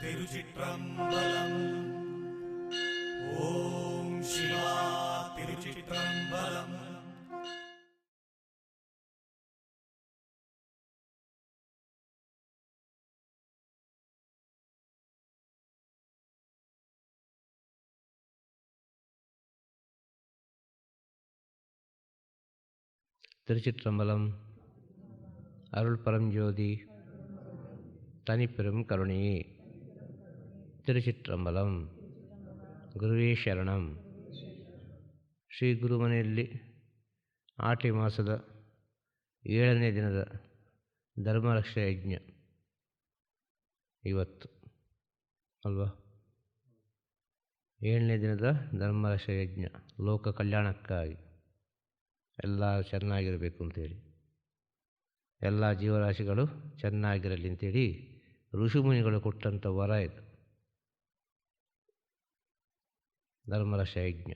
திருச்சிற்றம்பலம். ஓம் சிவா திருச்சிற்றம்பலம். திருச்சிற்றம்பலம். அருள் பரஞ்சோதி தனிப்பெரும் கருணையே திருச்சிற்றம்பலம் ಗುರುವೇ ಶರಣಂ ಶ್ರೀ ಗುರುಮನೆಯಲ್ಲಿ ಆಟಿ ಮಾಸದ ಏಳನೇ ದಿನದ ಧರ್ಮರಕ್ಷಾ ಯಜ್ಞ ಇವತ್ತು ಅಲ್ವಾ ಏಳನೇ ದಿನದ ಧರ್ಮರಕ್ಷಾ ಯಜ್ಞ ಲೋಕ ಕಲ್ಯಾಣಕ್ಕಾಗಿ ಎಲ್ಲ ಚೆನ್ನಾಗಿರಬೇಕು ಅಂತೇಳಿ ಎಲ್ಲ ಜೀವರಾಶಿಗಳು ಚೆನ್ನಾಗಿರಲಿ ಅಂತೇಳಿ ಋಷಿಮುನಿಗಳು ಕೊಟ್ಟಂಥ ವರ ಇದು ಧರ್ಮರಕ್ಷ ಯಜ್ಞ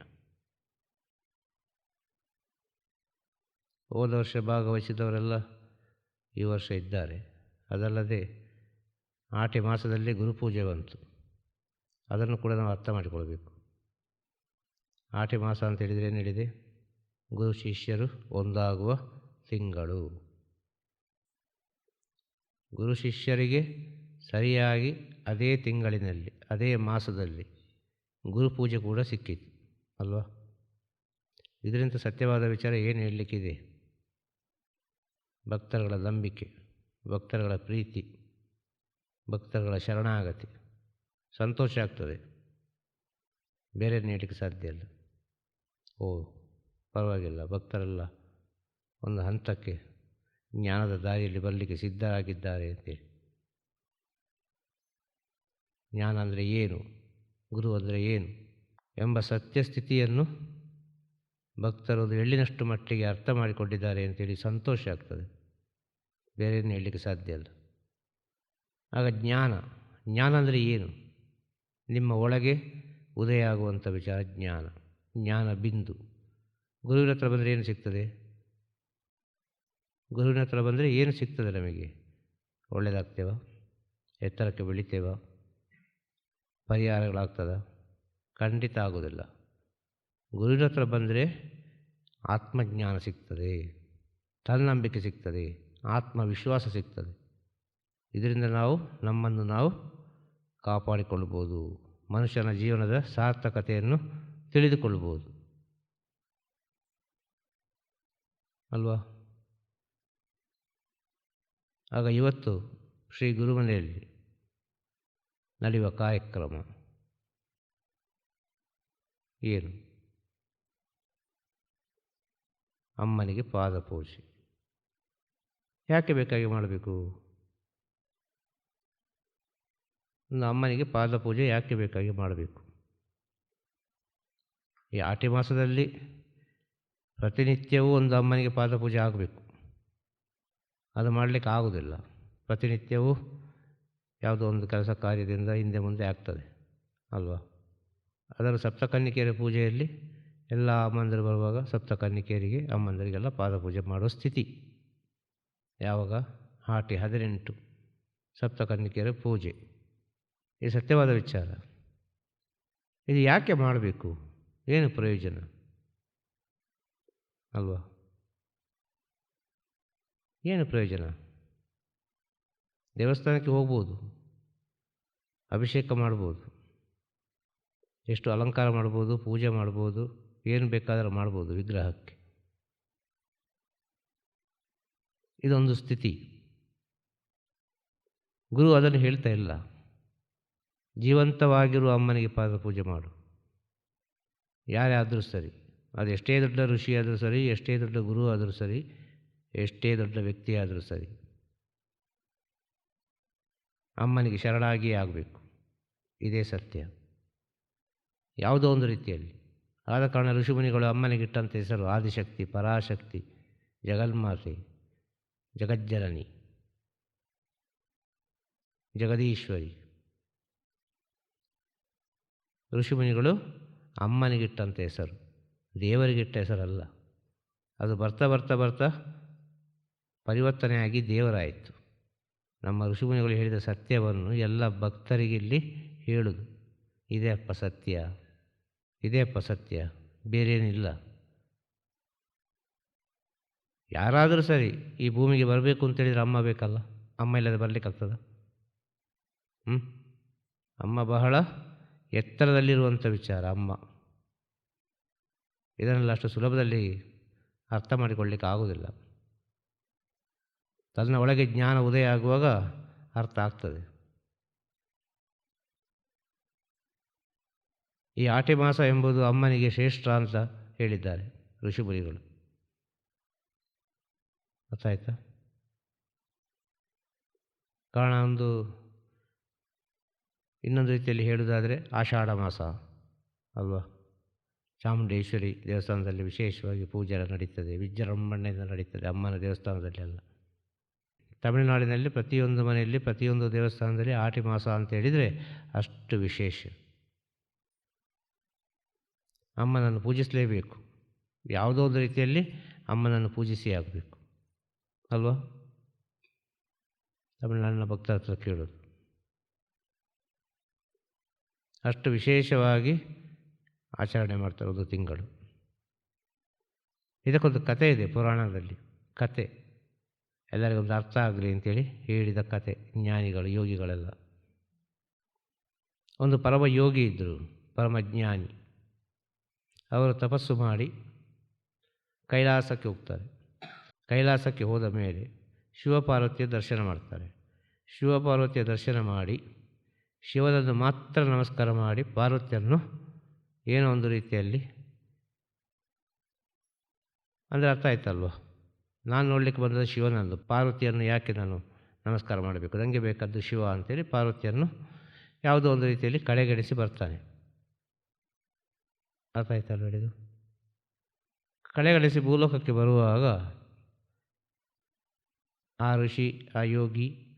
ಹೋದ ವರ್ಷ ಭಾಗವಹಿಸಿದವರೆಲ್ಲ ಈ ವರ್ಷ ಇದ್ದಾರೆ. ಅದಲ್ಲದೆ ಆಟಿ ಮಾಸದಲ್ಲಿ ಗುರುಪೂಜೆ ಬಂತು. ಅದನ್ನು ಕೂಡ ನಾವು ಅರ್ಥ ಮಾಡಿಕೊಳ್ಬೇಕು. ಆಟಿ ಮಾಸ ಅಂತ ಹೇಳಿದರೆ ಏನು ಹೇಳಿದೆ? ಗುರು ಶಿಷ್ಯರು ಒಂದಾಗುವ ತಿಂಗಳು. ಗುರು ಶಿಷ್ಯರಿಗೆ ಸರಿಯಾಗಿ ಅದೇ ತಿಂಗಳಿನಲ್ಲಿ, ಅದೇ ಮಾಸದಲ್ಲಿ ಗುರುಪೂಜೆ ಕೂಡ ಸಿಕ್ಕಿತು ಅಲ್ವಾ? ಇದರಿಂದ ಸತ್ಯವಾದ ವಿಚಾರ ಏನು ಹೇಳಲಿಕ್ಕಿದೆ? ಭಕ್ತರುಗಳ ನಂಬಿಕೆ, ಭಕ್ತರುಗಳ ಪ್ರೀತಿ, ಭಕ್ತರುಗಳ ಶರಣಾಗತಿ, ಸಂತೋಷ ಆಗ್ತದೆ. ಬೇರೆ ನೀಡಲಿಕ್ಕೆ ಸಾಧ್ಯ ಇಲ್ಲ. ಓ, ಪರವಾಗಿಲ್ಲ. ಭಕ್ತರೆಲ್ಲ ಒಂದು ಹಂತಕ್ಕೆ ಜ್ಞಾನದ ದಾರಿಯಲ್ಲಿ ಬರಲಿಕ್ಕೆ ಸಿದ್ಧರಾಗಿದ್ದಾರೆ ಅಂತೇಳಿ. ಜ್ಞಾನ ಅಂದರೆ ಏನು? ಗುರು ಅಂದರೆ ಏನು ಎಂಬ ಸತ್ಯಸ್ಥಿತಿಯನ್ನು ಭಕ್ತರು ಎಳ್ಳಿನಷ್ಟು ಮಟ್ಟಿಗೆ ಅರ್ಥ ಮಾಡಿಕೊಂಡಿದ್ದಾರೆ ಅಂತೇಳಿ ಸಂತೋಷ ಆಗ್ತದೆ. ಬೇರೆ ಏನು ಹೇಳಲಿಕ್ಕೆ ಸಾಧ್ಯ ಅಲ್ಲ ಆಗ ಜ್ಞಾನ ಜ್ಞಾನ ಅಂದರೆ ಏನು? ನಿಮ್ಮ ಒಳಗೆ ಉದಯ ಆಗುವಂಥ ವಿಚಾರ ಜ್ಞಾನ ಜ್ಞಾನ ಬಿಂದು. ಗುರುವಿನ ಹತ್ರ ಬಂದರೆ ಏನು ಸಿಗ್ತದೆ? ಗುರುವಿನ ಹತ್ರ ಬಂದರೆ ಏನು ಸಿಗ್ತದೆ ನಮಗೆ? ಒಳ್ಳೆಯದಾಗ್ತೇವ ಎತ್ತರಕ್ಕೆ ಬೆಳಿತೇವ? ಪರಿಹಾರಗಳಾಗ್ತದ? ಖಂಡಿತ ಆಗೋದಿಲ್ಲ ಗುರುವಿನ ಹತ್ರ ಬಂದರೆ ಆತ್ಮಜ್ಞಾನ ಸಿಗ್ತದೆ, ತನ್ನಂಬಿಕೆ ಸಿಗ್ತದೆ, ಆತ್ಮವಿಶ್ವಾಸ ಸಿಗ್ತದೆ. ಇದರಿಂದ ನಾವು ನಮ್ಮನ್ನು ನಾವು ಕಾಪಾಡಿಕೊಳ್ಬೋದು ಮನುಷ್ಯನ ಜೀವನದ ಸಾರ್ಥಕತೆಯನ್ನು ತಿಳಿದುಕೊಳ್ಬೋದು ಅಲ್ವಾ? ಆಗ ಇವತ್ತು ಶ್ರೀ ಗುರುಮನೆಯಲ್ಲಿ ನಡೆಯುವ ಕಾರ್ಯಕ್ರಮ. ಏನು? ಅಮ್ಮನಿಗೆ ಪಾದ ಪೂಜೆ ಯಾಕೆ ಬೇಕಾಗಿ ಮಾಡಬೇಕು? ಒಂದು ಅಮ್ಮನಿಗೆ ಪಾದ ಪೂಜೆ ಯಾಕೆ ಬೇಕಾಗಿ ಮಾಡಬೇಕು? ಈ ಆಟಿ ಮಾಸದಲ್ಲಿ ಪ್ರತಿನಿತ್ಯವೂ ಒಂದು ಅಮ್ಮನಿಗೆ ಪಾದ ಪೂಜೆ ಆಗಬೇಕು. ಅದು ಮಾಡಲಿಕ್ಕೆ ಆಗೋದಿಲ್ಲ. ಪ್ರತಿನಿತ್ಯವೂ ಯಾವುದೋ ಒಂದು ಕೆಲಸ ಕಾರ್ಯದಿಂದ ಹಿಂದೆ ಮುಂದೆ ಆಗ್ತದೆ, ಅಲ್ವಾ? ಅದರ ಸಪ್ತಕನ್ನಿಕೆಯರ ಪೂಜೆಯಲ್ಲಿ ಎಲ್ಲ ಅಮ್ಮಂದಿರು ಬರುವಾಗ ಸಪ್ತಕನ್ನಿಕೆಯರಿಗೆ, ಅಮ್ಮಂದರಿಗೆಲ್ಲ ಪಾದಪೂಜೆ ಮಾಡುವ ಸ್ಥಿತಿ. ಯಾವಾಗ? ಹಾಟಿ ಹದಿನೆಂಟು, ಸಪ್ತಕನ್ನಿಕೆಯರ ಪೂಜೆ. ಈ ಸತ್ಯವಾದ ವಿಚಾರ. ಇದು ಯಾಕೆ ಮಾಡಬೇಕು? ಏನು ಪ್ರಯೋಜನ? ಅಲ್ವಾ? ಏನು ಪ್ರಯೋಜನ? ದೇವಸ್ಥಾನಕ್ಕೆ ಹೋಗ್ಬೋದು. ಅಭಿಷೇಕ ಮಾಡ್ಬೋದು. ಎಷ್ಟು ಅಲಂಕಾರ ಮಾಡ್ಬೋದು, ಪೂಜೆ ಮಾಡ್ಬೋದು, ಏನು ಬೇಕಾದರೂ ಮಾಡ್ಬೋದು ವಿಗ್ರಹಕ್ಕೆ. ಇದೊಂದು ಸ್ಥಿತಿ. ಗುರು ಅದನ್ನು ಹೇಳ್ತಾ ಇಲ್ಲ. ಜೀವಂತವಾಗಿರುವ ಅಮ್ಮನಿಗೆ ಪಾದ ಪೂಜೆ ಮಾಡು. ಯಾರೇ ಆದರೂ ಸರಿ. ಅದು ಎಷ್ಟೇ ದೊಡ್ಡ ಋಷಿ ಆದರೂ ಸರಿ, ಎಷ್ಟೇ ದೊಡ್ಡ ಗುರು ಆದರೂ ಸರಿ, ಎಷ್ಟೇ ದೊಡ್ಡ ವ್ಯಕ್ತಿ ಆದರೂ ಸರಿ. ಅಮ್ಮನಿಗೆ ಶರಣಾಗಿಯೇ ಆಗಬೇಕು. ಇದೇ ಸತ್ಯ. ಯಾವುದೋ ಒಂದು ರೀತಿಯಲ್ಲಿ. ಆದ ಕಾರಣ ಋಷಿಮುನಿಗಳು ಅಮ್ಮನಿಗೆ ಇಟ್ಟಂಥ ಹೆಸರು ಆದಿಶಕ್ತಿ, ಪರಾಶಕ್ತಿ, ಜಗನ್ಮಾತೆ, ಜಗಜ್ಜನನಿ, ಜಗದೀಶ್ವರಿ. ಋಷಿಮುನಿಗಳು ಅಮ್ಮನಿಗಿಟ್ಟಂಥ ಹೆಸರು. ದೇವರಿಗಿಟ್ಟ ಹೆಸರಲ್ಲ. ಅದು ಬರ್ತಾ ಬರ್ತಾ ಬರ್ತಾ ಪರಿವರ್ತನೆಯಾಗಿ ದೇವರಾಯಿತು. ನಮ್ಮ ಋಷಿಮುನಿಗಳು ಹೇಳಿದ ಸತ್ಯವನ್ನು ಎಲ್ಲ ಭಕ್ತರಿಗೆ ಇಲ್ಲಿ ಹೇಳುದು. ಇದೇ ಅಪ್ಪ ಸತ್ಯ, ಇದೇ ಅಪ್ಪ ಸತ್ಯ, ಬೇರೇನಿಲ್ಲ. ಯಾರಾದರೂ ಸರಿ ಈ ಭೂಮಿಗೆ ಬರಬೇಕು ಅಂತೇಳಿದರೆ ಅಮ್ಮ ಬೇಕಲ್ಲ? ಅಮ್ಮ ಇಲ್ಲದೆ ಬರಲಿಕ್ಕಾಗ್ತದ ಹ್ಞೂ ಅಮ್ಮ ಬಹಳ ಎತ್ತರದಲ್ಲಿರುವಂಥ ವಿಚಾರ, ಅಮ್ಮ. ಇದನ್ನೆಲ್ಲ ಅಷ್ಟು ಸುಲಭದಲ್ಲಿ ಅರ್ಥ ಮಾಡಿಕೊಳ್ಳಿಕ್ಕೆ ಆಗುವುದಿಲ್ಲ ತನ್ನ ಒಳಗೆ ಜ್ಞಾನ ಉದಯ ಆಗುವಾಗ ಅರ್ಥ ಆಗ್ತದೆ. ಈ ಆಟೆ ಮಾಸ ಎಂಬುದು ಅಮ್ಮನಿಗೆ ಶ್ರೇಷ್ಠ ಅಂತ ಹೇಳಿದ್ದಾರೆ ಋಷಿಮುನಿಗಳು. ಗೊತ್ತಾಯ್ತಾ? ಕಾರಣ ಒಂದು ಇನ್ನೊಂದು ರೀತಿಯಲ್ಲಿ ಹೇಳುವುದಾದರೆ ಆಷಾಢ ಮಾಸ ಅಲ್ವಾ? ಚಾಮುಂಡೇಶ್ವರಿ ದೇವಸ್ಥಾನದಲ್ಲಿ ವಿಶೇಷವಾಗಿ ಪೂಜೆ ನಡೀತದೆ, ವಿಜೃಂಭಣೆಯಿಂದ ನಡೀತದೆ ಅಮ್ಮನ ದೇವಸ್ಥಾನದಲ್ಲಿ ಎಲ್ಲ ತಮಿಳುನಾಡಿನಲ್ಲಿ ಪ್ರತಿಯೊಂದು ಮನೆಯಲ್ಲಿ ಪ್ರತಿಯೊಂದು ದೇವಸ್ಥಾನದಲ್ಲಿ ಆಟಿ ಮಾಸ ಅಂತ ಹೇಳಿದರೆ ಅಷ್ಟು ವಿಶೇಷ. ಅಮ್ಮನನ್ನು ಪೂಜಿಸಲೇಬೇಕು. ಯಾವುದೋ ಒಂದು ರೀತಿಯಲ್ಲಿ ಅಮ್ಮನನ್ನು ಪೂಜಿಸಿ ಆಗಬೇಕು. ಅಲ್ವಾ? ತಮಿಳುನಾಡಿನ ಭಕ್ತರ ಹತ್ರ ಕೇಳೋದು. ಅಷ್ಟು ವಿಶೇಷವಾಗಿ ಆಚರಣೆ ಮಾಡ್ತಾರೆ ಒಂದು ತಿಂಗಳು. ಇದಕ್ಕೊಂದು ಕತೆ ಇದೆ ಪುರಾಣದಲ್ಲಿ. ಕತೆ ಎಲ್ಲರಿಗೊಂದು ಅರ್ಥ ಆಗಲಿ ಅಂತೇಳಿ ಹೇಳಿದ ಕತೆ, ಜ್ಞಾನಿಗಳು, ಯೋಗಿಗಳೆಲ್ಲ. ಒಂದು ಪರಮ ಯೋಗಿ ಇದ್ದರು ಪರಮಜ್ಞಾನಿ ಅವರು ತಪಸ್ಸು ಮಾಡಿ ಕೈಲಾಸಕ್ಕೆ ಹೋಗ್ತಾರೆ. ಕೈಲಾಸಕ್ಕೆ ಹೋದ ಮೇಲೆ ಶಿವಪಾರ್ವತಿಯ ದರ್ಶನ ಮಾಡ್ತಾರೆ. ಶಿವಪಾರ್ವತಿಯ ದರ್ಶನ ಮಾಡಿ ಶಿವನನ್ನು ಮಾತ್ರ ನಮಸ್ಕಾರ ಮಾಡಿ ಪಾರ್ವತಿಯನ್ನು ಏನೋ ಒಂದು ರೀತಿಯಲ್ಲಿ, ಅಂದರೆ ಅರ್ಥ ಆಯ್ತಲ್ವ? ನಾನು ನೋಡಲಿಕ್ಕೆ ಬಂದದ್ದು ಶಿವನನ್ನು ಪಾರ್ವತಿಯನ್ನು ಯಾಕೆ ನಾನು ನಮಸ್ಕಾರ ಮಾಡಬೇಕು? ನನಗೆ ಬೇಕಾದ್ದು ಶಿವ ಅಂತೇಳಿ ಪಾರ್ವತಿಯನ್ನು ಯಾವುದೋ ಒಂದು ರೀತಿಯಲ್ಲಿ ಕಡೆಗಣಿಸಿ ಬರ್ತಾನೆ. ಅರ್ಥ ಆಯ್ತಲ್ಲ ಹೇಳಿದು ಕಡೆಗಣಿಸಿ ಭೂಲೋಕಕ್ಕೆ ಬರುವಾಗ ಆ ಋಷಿ, ಆ ಯೋಗಿ,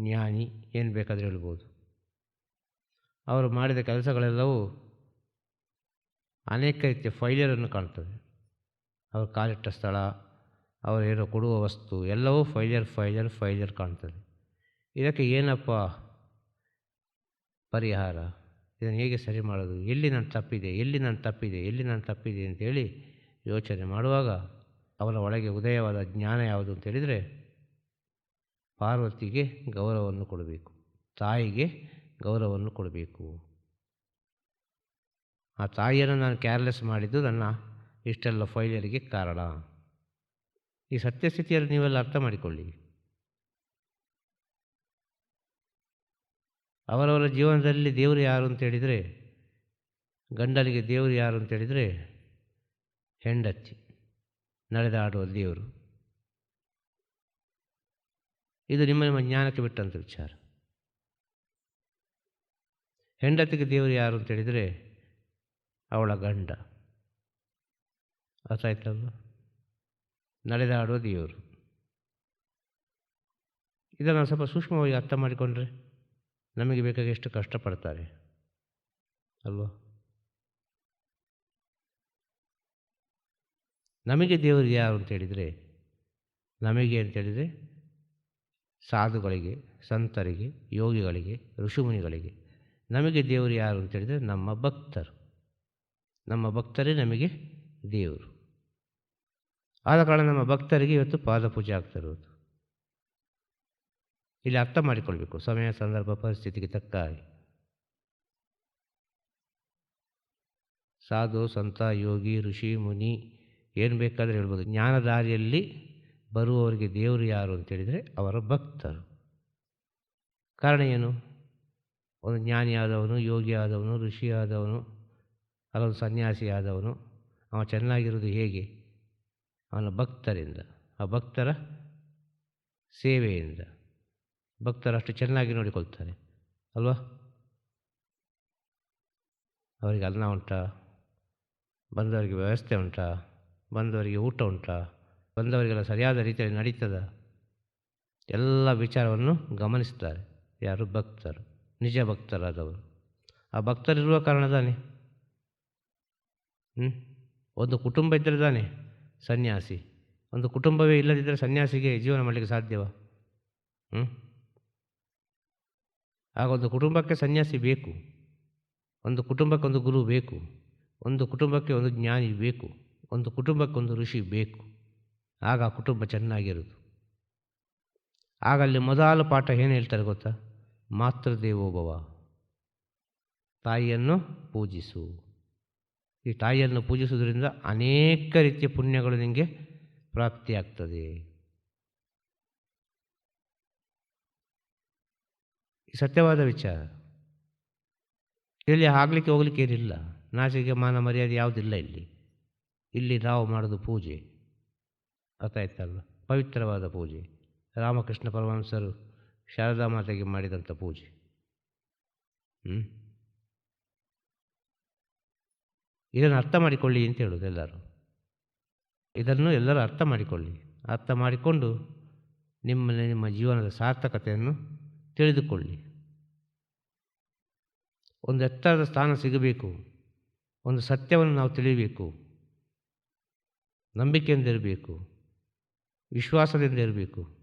ಜ್ಞಾನಿ ಏನು ಬೇಕಾದರೂ ಹೇಳ್ಬೋದು. ಅವರು ಮಾಡಿದ ಕೆಲಸಗಳೆಲ್ಲವೂ ಅನೇಕ ರೀತಿಯ ಫೈಲಿಯರನ್ನು ಕಾಣ್ತದೆ ಅವರು ಕಾಲಿಟ್ಟ ಸ್ಥಳ ಅವರು ಹೇಳೋ ಕೊಡುವ ವಸ್ತು ಎಲ್ಲವೂ ಫೈಲ್ಯರ್ ಫೈಲ್ಯರ್ ಫೈಲ್ಯರ್ ಕಾಣ್ತದೆ. ಇದಕ್ಕೆ ಏನಪ್ಪ ಪರಿಹಾರ? ಇದನ್ನು ಹೇಗೆ ಸರಿ ಮಾಡೋದು? ಎಲ್ಲಿ ನಾನು ತಪ್ಪಿದೆ? ಎಲ್ಲಿ ನಾನು ತಪ್ಪಿದೆ? ಎಲ್ಲಿ ನಾನು ತಪ್ಪಿದೆ ಅಂತೇಳಿ ಯೋಚನೆ ಮಾಡುವಾಗ ಅವರ ಒಳಗೆ ಉದಯವಾದ ಜ್ಞಾನ ಯಾವುದು ಅಂತ ಹೇಳಿದರೆ ಪಾರ್ವತಿಗೆ ಗೌರವವನ್ನು ಕೊಡಬೇಕು. ತಾಯಿಗೆ ಗೌರವವನ್ನು ಕೊಡಬೇಕು. ಆ ತಾಯಿಯನ್ನು ನಾನು ಕೇರ್ಲೆಸ್ ಮಾಡಿದ್ದು ನನ್ನ ಇಷ್ಟೆಲ್ಲ ಫೈಲಿಯರಿಗೆ ಕಾರಣ. ಈ ಸತ್ಯಸ್ಥಿತಿಯಲ್ಲಿ ನೀವೆಲ್ಲ ಅರ್ಥ ಮಾಡಿಕೊಳ್ಳಿ. ಅವರವರ ಜೀವನದಲ್ಲಿ ದೇವರು ಯಾರು ಅಂತ ಹೇಳಿದರೆ, ಗಂಡನಿಗೆ ದೇವರು ಯಾರು ಅಂತ ಹೇಳಿದರೆ, ಹೆಂಡತಿ ನಡೆದಾಡುವ ದೇವರು. ಇದು ನಿಮ್ಮ ನಿಮ್ಮ ಜ್ಞಾನಕ್ಕೆ ಬಿಟ್ಟಂಥ ವಿಚಾರ. ಹೆಂಡತಿಗೆ ದೇವರು ಯಾರು ಅಂತ ಹೇಳಿದರೆ, ಅವಳ ಗಂಡ. ಅರ್ಥ ನಡೆದಾಡುವ ದೇವರು. ಇದನ್ನು ಸ್ವಲ್ಪ ಸೂಕ್ಷ್ಮವಾಗಿ ಅರ್ಥ ಮಾಡಿಕೊಂಡ್ರೆ ನಮಗೆ ಬೇಕಾಗಿ ಎಷ್ಟು ಕಷ್ಟಪಡ್ತಾರೆ. ಅಲ್ವಾ? ನಮಗೆ ದೇವರು ಯಾರು ಅಂತೇಳಿದರೆ ನಮಗೆ ಅಂತೇಳಿದರೆ ಸಾಧುಗಳಿಗೆ, ಸಂತರಿಗೆ, ಯೋಗಿಗಳಿಗೆ, ಋಷಿಮುನಿಗಳಿಗೆ ನಮಗೆ ದೇವರು ಯಾರು ಅಂತೇಳಿದರೆ ನಮ್ಮ ಭಕ್ತರು. ನಮ್ಮ ಭಕ್ತರೇ ನಮಗೆ ದೇವರು. ಆದ ಕಾರಣ ನಮ್ಮ ಭಕ್ತರಿಗೆ ಇವತ್ತು ಪಾದಪೂಜೆ ಆಗ್ತಾ ಇರೋದು ಇಲ್ಲಿ ಅರ್ಥ ಮಾಡಿಕೊಳ್ಬೇಕು, ಸಮಯ, ಸಂದರ್ಭ, ಪರಿಸ್ಥಿತಿಗೆ ತಕ್ಕ ಹಾಗೆ. ಸಾಧು, ಸಂತ, ಯೋಗಿ, ಋಷಿ, ಮುನಿ ಏನು ಬೇಕಾದರೂ ಹೇಳ್ಬೋದು. ಜ್ಞಾನದಾರಿಯಲ್ಲಿ ಬರುವವರಿಗೆ ದೇವರು ಯಾರು ಅಂತೇಳಿದರೆ ಅವರ ಭಕ್ತರು. ಕಾರಣ ಏನು? ಒಂದು ಜ್ಞಾನಿಯಾದವನು ಯೋಗಿಯಾದವನು ಋಷಿಯಾದವನು ಅಲ್ಲೊಂದು ಸನ್ಯಾಸಿಯಾದವನು ಅವ ಚೆನ್ನಾಗಿರೋದು ಹೇಗೆ? ಅವನ ಭಕ್ತರಿಂದ, ಆ ಭಕ್ತರ ಸೇವೆಯಿಂದ. ಭಕ್ತರು ಅಷ್ಟು ಚೆನ್ನಾಗಿ ನೋಡಿಕೊಳ್ತಾರೆ, ಅಲ್ವಾ? ಅವರಿಗೆ ಅನ್ನ ಉಂಟಾ, ಬಂದವರಿಗೆ ವ್ಯವಸ್ಥೆ ಉಂಟಾ, ಬಂದವರಿಗೆ ಊಟ ಉಂಟಾ, ಬಂದವರಿಗೆಲ್ಲ ಸರಿಯಾದ ರೀತಿಯಲ್ಲಿ ನಡೀತದ? ಎಲ್ಲ ವಿಚಾರವನ್ನು ಗಮನಿಸ್ತಾರೆ, ಯಾರು? ಭಕ್ತರು, ನಿಜ ಭಕ್ತರಾದವರು. ಆ ಭಕ್ತರಿರುವ ಕಾರಣ ತಾನೆ? ಒಂದು ಕುಟುಂಬ ಇದ್ದರೆ ತಾನೆ? ಸನ್ಯಾಸಿ. ಒಂದು ಕುಟುಂಬವೇ ಇಲ್ಲದಿದ್ದರೆ ಸನ್ಯಾಸಿಗೆ ಜೀವನ ಮಾಡಲಿಕ್ಕೆ ಸಾಧ್ಯವ? ಹ್ಞೂ ಆಗ ಒಂದು ಕುಟುಂಬಕ್ಕೆ ಸನ್ಯಾಸಿ ಬೇಕು. ಒಂದು ಕುಟುಂಬಕ್ಕೆ ಒಂದು ಗುರು ಬೇಕು. ಒಂದು ಕುಟುಂಬಕ್ಕೆ ಒಂದು ಜ್ಞಾನಿ ಬೇಕು. ಒಂದು ಕುಟುಂಬಕ್ಕೆ ಒಂದು ಋಷಿ ಬೇಕು. ಆಗ ಆ ಕುಟುಂಬ ಚೆನ್ನಾಗಿರೋದು ಆಗ ಅಲ್ಲಿ ಮೊದಲ ಪಾಠ ಏನು ಹೇಳ್ತಾರೆ ಗೊತ್ತಾ? ಮಾತೃದೇವೋಭವ. ತಾಯಿಯನ್ನು ಪೂಜಿಸು. ಈ ತಾಯಿಯನ್ನು ಪೂಜಿಸುವುದರಿಂದ ಅನೇಕ ರೀತಿಯ ಪುಣ್ಯಗಳು ನಿಮಗೆ ಪ್ರಾಪ್ತಿಯಾಗ್ತದೆ. ಸತ್ಯವಾದ ವಿಚಾರ. ಇಲ್ಲಿ ಆಗಲಿಕ್ಕೆ ಹೋಗ್ಲಿಕ್ಕೆ ಏನಿಲ್ಲ. ನಾಚಿಕೆ, ಮಾನ, ಮರ್ಯಾದೆ ಯಾವುದಿಲ್ಲ ಇಲ್ಲಿ. ಇಲ್ಲಿ ನಾವು ಮಾಡೋದು ಪೂಜೆ. ಅರ್ಥಾಯ್ತಲ್ಲ ಪವಿತ್ರವಾದ ಪೂಜೆ. ರಾಮಕೃಷ್ಣ ಪರಮಹಂಸರು ಶಾರದಾ ಮಾತೆಗೆ ಮಾಡಿದಂಥ ಪೂಜೆ. ಹ್ಞೂ ಇದನ್ನು ಅರ್ಥ ಮಾಡಿಕೊಳ್ಳಿ ಅಂತ ಹೇಳೋದು ಎಲ್ಲರೂ. ಇದನ್ನು ಎಲ್ಲರೂ ಅರ್ಥ ಮಾಡಿಕೊಳ್ಳಿ. ಅರ್ಥ ಮಾಡಿಕೊಂಡು ನಿಮ್ಮ ನಿಮ್ಮ ಜೀವನದ ಸಾರ್ಥಕತೆಯನ್ನು ತಿಳಿದುಕೊಳ್ಳಿ. ಒಂದು ಎತ್ತರದ ಸ್ಥಾನ ಸಿಗಬೇಕು. ಒಂದು ಸತ್ಯವನ್ನು ನಾವು ತಿಳಿಯಬೇಕು ನಂಬಿಕೆಯಿಂದ ಇರಬೇಕು. ವಿಶ್ವಾಸದಿಂದ ಇರಬೇಕು.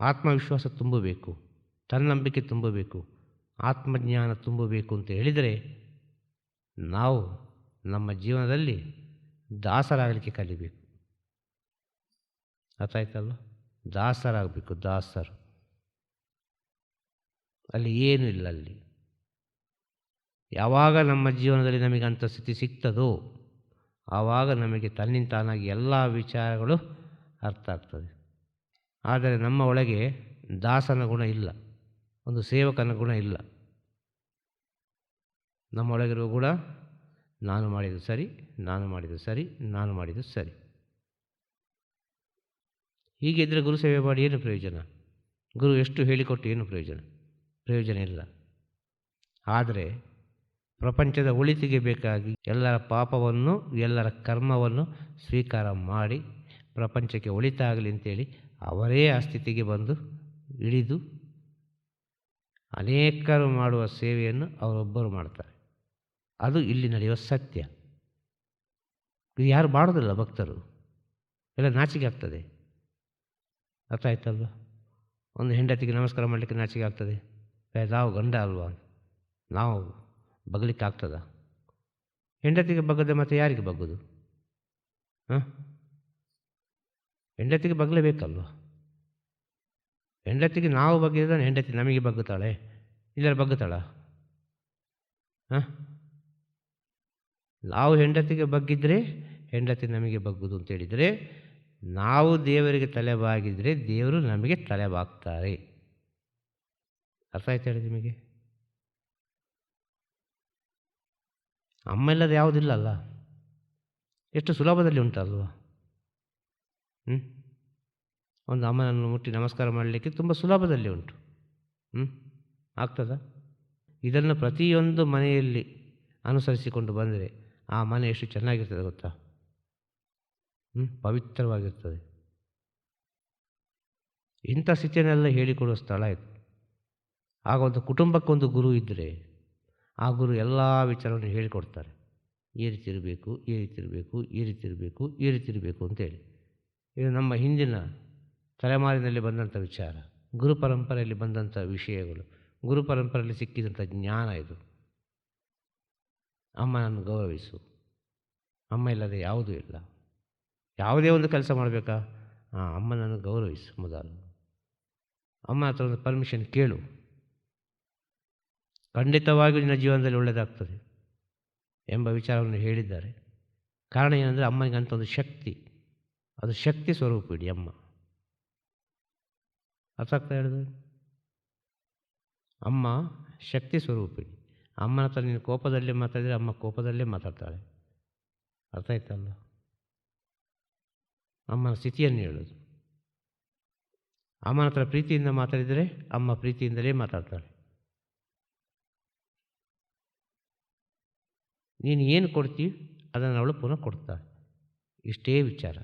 ಆತ್ಮವಿಶ್ವಾಸ ತುಂಬಬೇಕು. ತನ್ನಂಬಿಕೆ ತುಂಬಬೇಕು. ಆತ್ಮಜ್ಞಾನ ತುಂಬಬೇಕು ಅಂತ ಹೇಳಿದರೆ ನಾವು ನಮ್ಮ ಜೀವನದಲ್ಲಿ ದಾಸರಾಗಲಿಕ್ಕೆ ಕಲಿಬೇಕು. ಅರ್ಥ ಆಯ್ತಲ್ಲ ದಾಸರಾಗಬೇಕು, ದಾಸರು. ಅಲ್ಲಿ ಏನೂ ಇಲ್ಲ ಅಲ್ಲಿ. ಯಾವಾಗ ನಮ್ಮ ಜೀವನದಲ್ಲಿ ನಮಗೆ ಅಂಥ ಸ್ಥಿತಿ ಸಿಗ್ತದೋ, ಆವಾಗ ನಮಗೆ ತನ್ನಿಂದ ತಾನಾಗಿ ಎಲ್ಲ ವಿಚಾರಗಳು ಅರ್ಥ ಆಗ್ತದೆ. ಆದರೆ ನಮ್ಮ ಒಳಗೆ ದಾಸನ ಗುಣ ಇಲ್ಲ. ಒಂದು ಸೇವಕನ ಗುಣ ಇಲ್ಲ. ನಮ್ಮೊಳಗಿರುವ ಗುಣ ನಾನು ಮಾಡಿದ್ದು ಸರಿ, ನಾನು ಮಾಡಿದ್ದು ಸರಿ, ನಾನು ಮಾಡಿದ್ದು ಸರಿ. ಹೀಗಿದ್ದರೆ ಗುರು ಸೇವೆ ಮಾಡಿ ಏನು ಪ್ರಯೋಜನ? ಗುರು ಎಷ್ಟು ಹೇಳಿಕೊಟ್ಟು ಏನು ಪ್ರಯೋಜನ? ಪ್ರಯೋಜನ ಇಲ್ಲ. ಆದರೆ ಪ್ರಪಂಚದ ಒಳಿತಿಗೆ ಬೇಕಾಗಿ ಎಲ್ಲರ ಪಾಪವನ್ನು, ಎಲ್ಲರ ಕರ್ಮವನ್ನು ಸ್ವೀಕಾರ ಮಾಡಿ ಪ್ರಪಂಚಕ್ಕೆ ಒಳಿತಾಗಲಿ ಅಂತೇಳಿ ಅವರೇ ಆ ಸ್ಥಿತಿಗೆ ಬಂದು ಇಳಿದು ಅನೇಕರು ಮಾಡುವ ಸೇವೆಯನ್ನು ಅವರೊಬ್ಬರು ಮಾಡ್ತಾರೆ. ಅದು ಇಲ್ಲಿ ನಡೆಯುವ ಸತ್ಯ. ಇದು ಯಾರು ಮಾಡೋದಿಲ್ಲ ಭಕ್ತರು? ಎಲ್ಲ ನಾಚಿಕೆ ಆಗ್ತದೆ. ಅರ್ಥ ಆಯ್ತಲ್ವ ಒಂದು ಹೆಂಡತಿಗೆ ನಮಸ್ಕಾರ ಮಾಡಲಿಕ್ಕೆ ನಾಚಿಕೆ ಆಗ್ತದೆ. ನಾವು ಗಂಡ ಅಲ್ವಾ? ನಾವು ಬಗ್ಲಿಕ್ಕೆ ಆಗ್ತದ? ಹೆಂಡತಿಗೆ ಬಗ್ಗದೆ ಮತ್ತೆ ಯಾರಿಗೆ ಬಗ್ಗೋದು? ಹಾಂ? ಹೆಂಡತಿಗೆ ಬಗ್ಲೇಬೇಕಲ್ವ ಹೆಂಡತಿಗೆ ನಾವು ಬಗ್ಗಿದ್ರೆ ಹೆಂಡತಿ ನಮಗೆ ಬಗ್ಗುತ್ತಾಳೆ? ಇಲ್ಲರ ಬಗ್ಗುತ್ತಾಳ? ಹಾಂ? ನಾವು ಹೆಂಡತಿಗೆ ಬಗ್ಗಿದ್ರೆ ಹೆಂಡತಿ ನಮಗೆ ಬಗ್ಗುದು ಅಂತ ಹೇಳಿದರೆ, ನಾವು ದೇವರಿಗೆ ತಲೆಬಾಗಿದ್ರೆ ದೇವರು ನಮಗೆ ತಲೆಬಾಗ್ತಾರೆ. ಅರ್ಥ ಆಯ್ತು ಹೇಳಿ ನಿಮಗೆ? ಅಮ್ಮ ಇಲ್ಲದ ಯಾವುದಿಲ್ಲಲ್ಲ? ಎಷ್ಟು ಸುಲಭದಲ್ಲಿ ಉಂಟಲ್ವಾ? ಹ್ಞೂ ಒಂದು ಅಮ್ಮನನ್ನು ಮುಟ್ಟಿ ನಮಸ್ಕಾರ ಮಾಡಲಿಕ್ಕೆ ತುಂಬ ಸುಲಭದಲ್ಲಿ ಉಂಟು. ಹ್ಞೂ ಆಗ್ತದ? ಇದನ್ನು ಪ್ರತಿಯೊಂದು ಮನೆಯಲ್ಲಿ ಅನುಸರಿಸಿಕೊಂಡು ಬಂದರೆ ಆ ಮನೆ ಎಷ್ಟು ಚೆನ್ನಾಗಿರ್ತದೆ ಗೊತ್ತಾ? ಹ್ಞೂ ಪವಿತ್ರವಾಗಿರ್ತದೆ. ಇಂಥ ಸ್ಥಿತಿಯನ್ನೆಲ್ಲ ಹೇಳಿಕೊಡುವ ಸ್ಥಳ ಇದು. ಆಗ ಒಂದು ಕುಟುಂಬಕ್ಕೊಂದು ಗುರು ಇದ್ದರೆ ಆ ಗುರು ಎಲ್ಲ ವಿಚಾರವನ್ನು ಹೇಳಿಕೊಡ್ತಾರೆ. ಈ ರೀತಿ ಇರಬೇಕು, ಈ ರೀತಿ ಇರಬೇಕು, ಈ ರೀತಿ ಇರಬೇಕು, ಈ ರೀತಿ ಇರಬೇಕು ಅಂತೇಳಿ ಇದು ನಮ್ಮ ಹಿಂದಿನ ತಲೆಮಾರಿನಲ್ಲಿ ಬಂದಂಥ ವಿಚಾರ. ಗುರು ಪರಂಪರೆಯಲ್ಲಿ ಬಂದಂಥ ವಿಷಯಗಳು. ಗುರು ಪರಂಪರೆಯಲ್ಲಿ ಸಿಕ್ಕಿದಂಥ ಜ್ಞಾನ ಇದು. ಅಮ್ಮನನ್ನು ಗೌರವಿಸು. ಅಮ್ಮ ಇಲ್ಲದೆ ಯಾವುದೂ ಇಲ್ಲ. ಯಾವುದೇ ಒಂದು ಕೆಲಸ ಮಾಡಬೇಕಾ? ಹಾಂ ಅಮ್ಮನನ್ನು ಗೌರವಿಸು ಮೊದಲು. ಅಮ್ಮ ಹತ್ರ ಒಂದು ಪರ್ಮಿಷನ್ ಕೇಳು. ಖಂಡಿತವಾಗಿಯೂ ನಿನ್ನ ಜೀವನದಲ್ಲಿ ಒಳ್ಳೆಯದಾಗ್ತದೆ ಎಂಬ ವಿಚಾರವನ್ನು ಹೇಳಿದ್ದಾರೆ. ಕಾರಣ ಏನಂದರೆ ಅಮ್ಮನಿಗಂತ ಒಂದು ಶಕ್ತಿ. ಅದು ಶಕ್ತಿ ಸ್ವರೂಪ ಇಡಿ ಅಮ್ಮ. ಅರ್ಥ ಆಗ್ತಾ ಹೇಳಿದ್ರೆ ಅಮ್ಮ ಶಕ್ತಿ ಸ್ವರೂಪಿಣಿ ಅಮ್ಮನ ಹತ್ರ ನೀನು ಕೋಪದಲ್ಲಿ ಮಾತಾಡಿದರೆ ಅಮ್ಮ ಕೋಪದಲ್ಲೇ ಮಾತಾಡ್ತಾಳೆ. ಅರ್ಥ ಆಯ್ತಲ್ಲ ಅಮ್ಮನ ಸ್ಥಿತಿಯನ್ನು ಹೇಳೋದು. ಅಮ್ಮನ ಹತ್ರ ಪ್ರೀತಿಯಿಂದ ಮಾತಾಡಿದರೆ ಅಮ್ಮ ಪ್ರೀತಿಯಿಂದಲೇ ಮಾತಾಡ್ತಾಳೆ. ನೀನು ಏನು ಕೊಡ್ತೀವಿ ಅದನ್ನು ಅವಳು ಪುನಃ ಕೊಡ್ತಾಳೆ. ಇಷ್ಟೇ ವಿಚಾರ.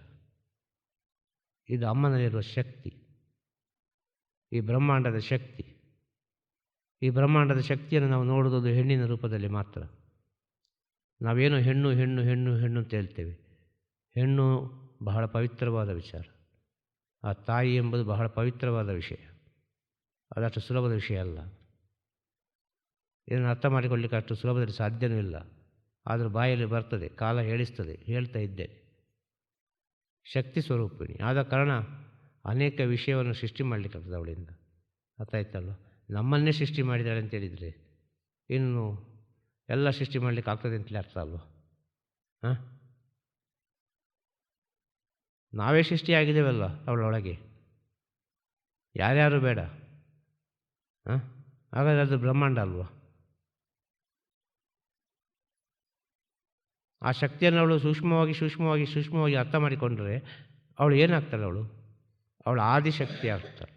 ಇದು ಅಮ್ಮನಲ್ಲಿರುವ ಶಕ್ತಿ. ಈ ಬ್ರಹ್ಮಾಂಡದ ಶಕ್ತಿ. ಈ ಬ್ರಹ್ಮಾಂಡದ ಶಕ್ತಿಯನ್ನು ನಾವು ನೋಡೋದು ಹೆಣ್ಣಿನ ರೂಪದಲ್ಲಿ ಮಾತ್ರ. ನಾವೇನು ಹೆಣ್ಣು ಹೆಣ್ಣು ಹೆಣ್ಣು ಹೆಣ್ಣು ಅಂತ ಹೇಳ್ತೇವೆ. ಹೆಣ್ಣು ಬಹಳ ಪವಿತ್ರವಾದ ವಿಚಾರ. ಆ ತಾಯಿ ಎಂಬುದು ಬಹಳ ಪವಿತ್ರವಾದ ವಿಷಯ. ಅದಷ್ಟು ಸುಲಭದ ವಿಷಯ ಅಲ್ಲ. ಇದನ್ನು ಅರ್ಥ ಮಾಡಿಕೊಳ್ಳಿಕ್ಕೆ ಅಷ್ಟು ಸುಲಭದಲ್ಲಿ ಸಾಧ್ಯವೂ ಇಲ್ಲ. ಆದರೂ ಬಾಯಲ್ಲಿ ಬರ್ತದೆ, ಕಾಲ ಹೇಳಿಸ್ತದೆ, ಹೇಳ್ತಾ ಇದ್ದೇನೆ. ಶಕ್ತಿ ಸ್ವರೂಪಿಣಿ. ಆದ ಕಾರಣ ಅನೇಕ ವಿಷಯವನ್ನು ಸೃಷ್ಟಿ ಮಾಡಲಿಕ್ಕಾಗ್ತದೆ ಅವಳಿಂದ. ಅರ್ಥ ಆಯ್ತಲ್ಲ ನಮ್ಮನ್ನೇ ಸೃಷ್ಟಿ ಮಾಡಿದ್ದಾಳೆ ಅಂತ ಹೇಳಿದರೆ ಇನ್ನು ಎಲ್ಲ ಸೃಷ್ಟಿ ಮಾಡಲಿಕ್ಕೆ ಆಗ್ತದೆ ಅಂತಲೇ ಅರ್ಥ ಅಲ್ವ? ಹಾಂ? ನಾವೇ ಸೃಷ್ಟಿಯಾಗಿದ್ದೇವಲ್ಲ ಅವಳೊಳಗೆ. ಯಾರ್ಯಾರು ಬೇಡ. ಹಾಂ? ಹಾಗಾದರೆ ಅದು ಬ್ರಹ್ಮಾಂಡ ಅಲ್ವಾ? ಆ ಶಕ್ತಿಯನ್ನು ಅವಳು ಸೂಕ್ಷ್ಮವಾಗಿ ಸೂಕ್ಷ್ಮವಾಗಿ ಸೂಕ್ಷ್ಮವಾಗಿ ಅರ್ಥ ಮಾಡಿಕೊಂಡ್ರೆ ಅವಳು ಏನಾಗ್ತಾಳೆ ಅವಳು? ಅವಳು ಆದಿಶಕ್ತಿ ಆಗ್ತಾಳೆ.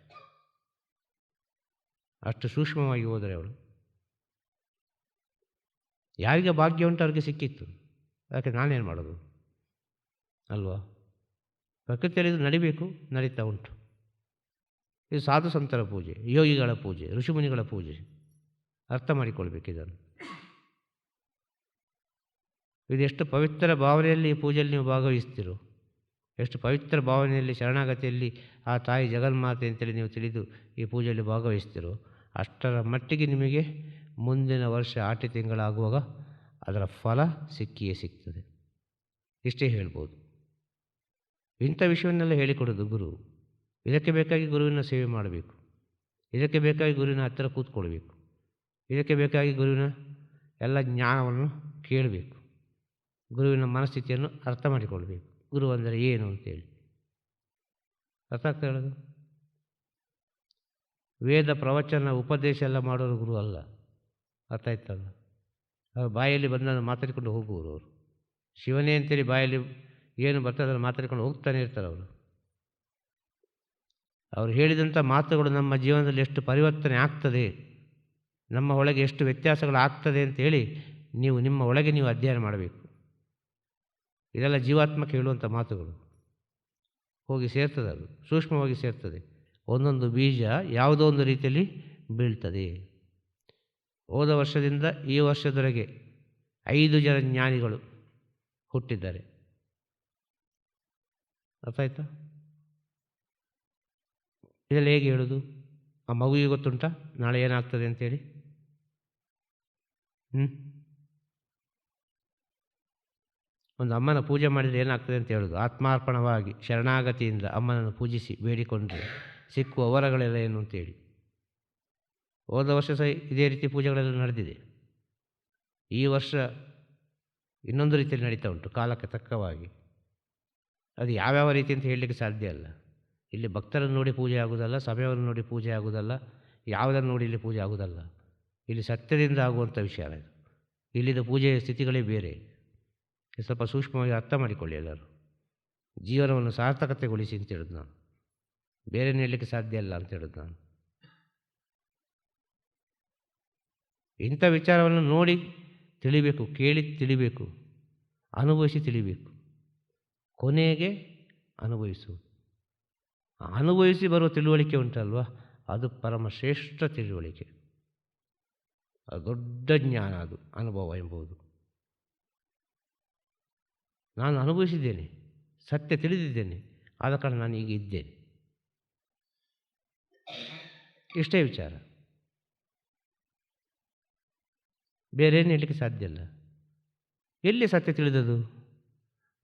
ಅಷ್ಟು ಸೂಕ್ಷ್ಮವಾಗಿ ಹೋದರೆ ಅವಳು. ಯಾರಿಗೆ ಭಾಗ್ಯ ಉಂಟು ಅವ್ರಿಗೆ ಸಿಕ್ಕಿತ್ತು. ಅದಕ್ಕೆ ನಾನೇನು ಮಾಡೋದು? ಅಲ್ವಾ? ಪ್ರಕೃತಿಯಲ್ಲಿ ಇದು ನಡಿಬೇಕು, ನಡೀತಾ ಉಂಟು. ಇದು ಸಾಧು ಸಂತರ ಪೂಜೆ, ಯೋಗಿಗಳ ಪೂಜೆ, ಋಷಿಮುನಿಗಳ ಪೂಜೆ. ಅರ್ಥ ಮಾಡಿಕೊಳ್ಬೇಕು ಇದನ್ನು. ಇದು ಎಷ್ಟು ಪವಿತ್ರ ಭಾವನೆಯಲ್ಲಿ ಈ ಪೂಜೆಯಲ್ಲಿ ನೀವು ಭಾಗವಹಿಸ್ತೀರೋ, ಎಷ್ಟು ಪವಿತ್ರ ಭಾವನೆಯಲ್ಲಿ, ಶರಣಾಗತಿಯಲ್ಲಿ ಆ ತಾಯಿ ಜಗನ್ಮಾತೆ ಅಂತೇಳಿ ನೀವು ತಿಳಿದು ಈ ಪೂಜೆಯಲ್ಲಿ ಭಾಗವಹಿಸ್ತೀರೋ ಅಷ್ಟರ ಮಟ್ಟಿಗೆ ನಿಮಗೆ ಮುಂದಿನ ವರ್ಷ ಆಟಿ ತಿಂಗಳಾಗುವಾಗ ಅದರ ಫಲ ಸಿಕ್ಕಿಯೇ ಸಿಗ್ತದೆ. ಇಷ್ಟೇ ಹೇಳ್ಬೋದು. ಇಂಥ ವಿಷಯವನ್ನೆಲ್ಲ ಹೇಳಿಕೊಡೋದು ಗುರು. ಇದಕ್ಕೆ ಬೇಕಾಗಿ ಗುರುವಿನ ಸೇವೆ ಮಾಡಬೇಕು. ಇದಕ್ಕೆ ಬೇಕಾಗಿ ಗುರುವಿನ ಹತ್ತಿರ ಕೂತ್ಕೊಳ್ಬೇಕು. ಇದಕ್ಕೆ ಬೇಕಾಗಿ ಗುರುವಿನ ಎಲ್ಲ ಜ್ಞಾನವನ್ನು ಕೇಳಬೇಕು. ಗುರುವಿನ ಮನಸ್ಥಿತಿಯನ್ನು ಅರ್ಥ ಮಾಡಿಕೊಳ್ಬೇಕು. ಗುರು ಅಂದರೆ ಏನು ಅಂತೇಳಿ. ಅರ್ಥ ಆಗ್ತಾ ಹೇಳೋದು ವೇದ ಪ್ರವಚನ ಉಪದೇಶ ಎಲ್ಲ ಮಾಡೋರು ಗುರು ಅಲ್ಲ. ಅರ್ಥ ಆಯ್ತಲ್ಲ? ಅವ್ರು ಬಾಯಲ್ಲಿ ಬಂದನ್ನು ಮಾತಾಡಿಕೊಂಡು ಹೋಗುವರು ಅವರು. ಶಿವನೇ ಅಂತೇಳಿ ಬಾಯಲ್ಲಿ ಏನು ಬರ್ತದೆ ಅದನ್ನು ಮಾತಾಡಿಕೊಂಡು ಹೋಗ್ತಾನೆ ಇರ್ತಾರೆ ಅವರು. ಅವರು ಹೇಳಿದಂಥ ಮಾತುಗಳು ನಮ್ಮ ಜೀವನದಲ್ಲಿ ಎಷ್ಟು ಪರಿವರ್ತನೆ ಆಗ್ತದೆ, ನಮ್ಮ ಒಳಗೆ ಎಷ್ಟು ವ್ಯತ್ಯಾಸಗಳು ಆಗ್ತದೆ ಅಂತೇಳಿ ನೀವು ನಿಮ್ಮ ಒಳಗೆ ನೀವು ಅಧ್ಯಯನ ಮಾಡಬೇಕು. ಇದೆಲ್ಲ ಜೀವಾತ್ಮಕ್ಕೆ ಹೇಳುವಂಥ ಮಾತುಗಳು. ಹೋಗಿ ಸೇರ್ತದೆ ಅದು, ಸೂಕ್ಷ್ಮವಾಗಿ ಸೇರ್ತದೆ. ಒಂದೊಂದು ಬೀಜ ಯಾವುದೋ ಒಂದು ರೀತಿಯಲ್ಲಿ ಬೀಳ್ತದೆ. ಹೋದ ವರ್ಷದಿಂದ ಈ ವರ್ಷದವರೆಗೆ ಐದು ಜನ ಜ್ಞಾನಿಗಳು ಹುಟ್ಟಿದ್ದಾರೆ. ಅರ್ಥ ಆಯ್ತಾ ಇದೆಲ್ಲ ಹೇಗೆ ಹೇಳೋದು? ಆ ಮಗುವಿಗೆ ಗೊತ್ತುಂಟ? ನಾಳೆ ಏನಾಗ್ತದೆ ಅಂತೇಳಿ? ಹ್ಞೂ ಒಂದು ಅಮ್ಮನ ಪೂಜೆ ಮಾಡಿದರೆ ಏನಾಗ್ತದೆ ಅಂತ ಹೇಳೋದು. ಆತ್ಮಾರ್ಪಣವಾಗಿ, ಶರಣಾಗತಿಯಿಂದ ಅಮ್ಮನನ್ನು ಪೂಜಿಸಿ ಬೇಡಿಕೊಂಡ್ರೆ ಸಿಕ್ಕುವ ವರಗಳೆಲ್ಲ ಏನು ಅಂತೇಳಿ. ಹೋದ ವರ್ಷ ಸಹ ಇದೇ ರೀತಿ ಪೂಜೆಗಳೆಲ್ಲ ನಡೆದಿದೆ. ಈ ವರ್ಷ ಇನ್ನೊಂದು ರೀತಿಯಲ್ಲಿ ನಡೀತಾ ಉಂಟು, ಕಾಲಕ್ಕೆ ತಕ್ಕವಾಗಿ. ಅದು ಯಾವ್ಯಾವ ರೀತಿ ಅಂತ ಹೇಳಲಿಕ್ಕೆ ಸಾಧ್ಯ ಅಲ್ಲ. ಇಲ್ಲಿ ಭಕ್ತರನ್ನು ನೋಡಿ ಪೂಜೆ ಆಗುವುದಲ್ಲ ಸಭೆಯನ್ನು ನೋಡಿ ಪೂಜೆ ಆಗುವುದಲ್ಲ, ಯಾವುದನ್ನು ನೋಡಿ ಇಲ್ಲಿ ಪೂಜೆ ಆಗುವುದಲ್ಲ. ಇಲ್ಲಿ ಸತ್ಯದಿಂದ ಆಗುವಂಥ ವಿಷಯ ಇದು. ಇಲ್ಲಿದ್ದ ಪೂಜೆಯ ಸ್ಥಿತಿಗಳೇ ಬೇರೆ. ಸ್ವಲ್ಪ ಸೂಕ್ಷ್ಮವಾಗಿ ಅರ್ಥ ಮಾಡಿಕೊಳ್ಳಿ ಎಲ್ಲರೂ. ಜೀವನವನ್ನು ಸಾರ್ಥಕತೆಗೊಳಿಸಿ ಅಂತ ಹೇಳೋದು ನಾನು. ಬೇರೆ ಹೇಳಲಿಕ್ಕೆ ಸಾಧ್ಯ ಇಲ್ಲ ಅಂತ ಹೇಳೋದು ನಾನು. ಇಂಥ ವಿಚಾರವನ್ನು ನೋಡಿ ತಿಳಿಬೇಕು, ಕೇಳಿ ತಿಳಿಬೇಕು, ಅನುಭವಿಸಿ ತಿಳಿಬೇಕು. ಕೊನೆಗೆ ಅನುಭವಿಸುವುದು ಅನುಭವಿಸಿ ಬರುವ ತಿಳುವಳಿಕೆ ಉಂಟಲ್ವ? ಅದು ಪರಮಶ್ರೇಷ್ಠ ತಿಳುವಳಿಕೆ. ದೊಡ್ಡ ಜ್ಞಾನ ಅದು, ಅನುಭವ ಎಂಬುದು ನಾನು ಅನುಭವಿಸಿದ್ದೇನೆ, ಸತ್ಯ ತಿಳಿದಿದ್ದೇನೆ, ಆದ ಕಾರಣ ನಾನು ಈಗ ಇದ್ದೇನೆ. ಇಷ್ಟೇ ವಿಚಾರ. ಬೇರೆ ಏನು ಹೇಳಲಿಕ್ಕೆ ಸಾಧ್ಯ ಇಲ್ಲ. ಎಲ್ಲಿ ಸತ್ಯ ತಿಳಿದದು?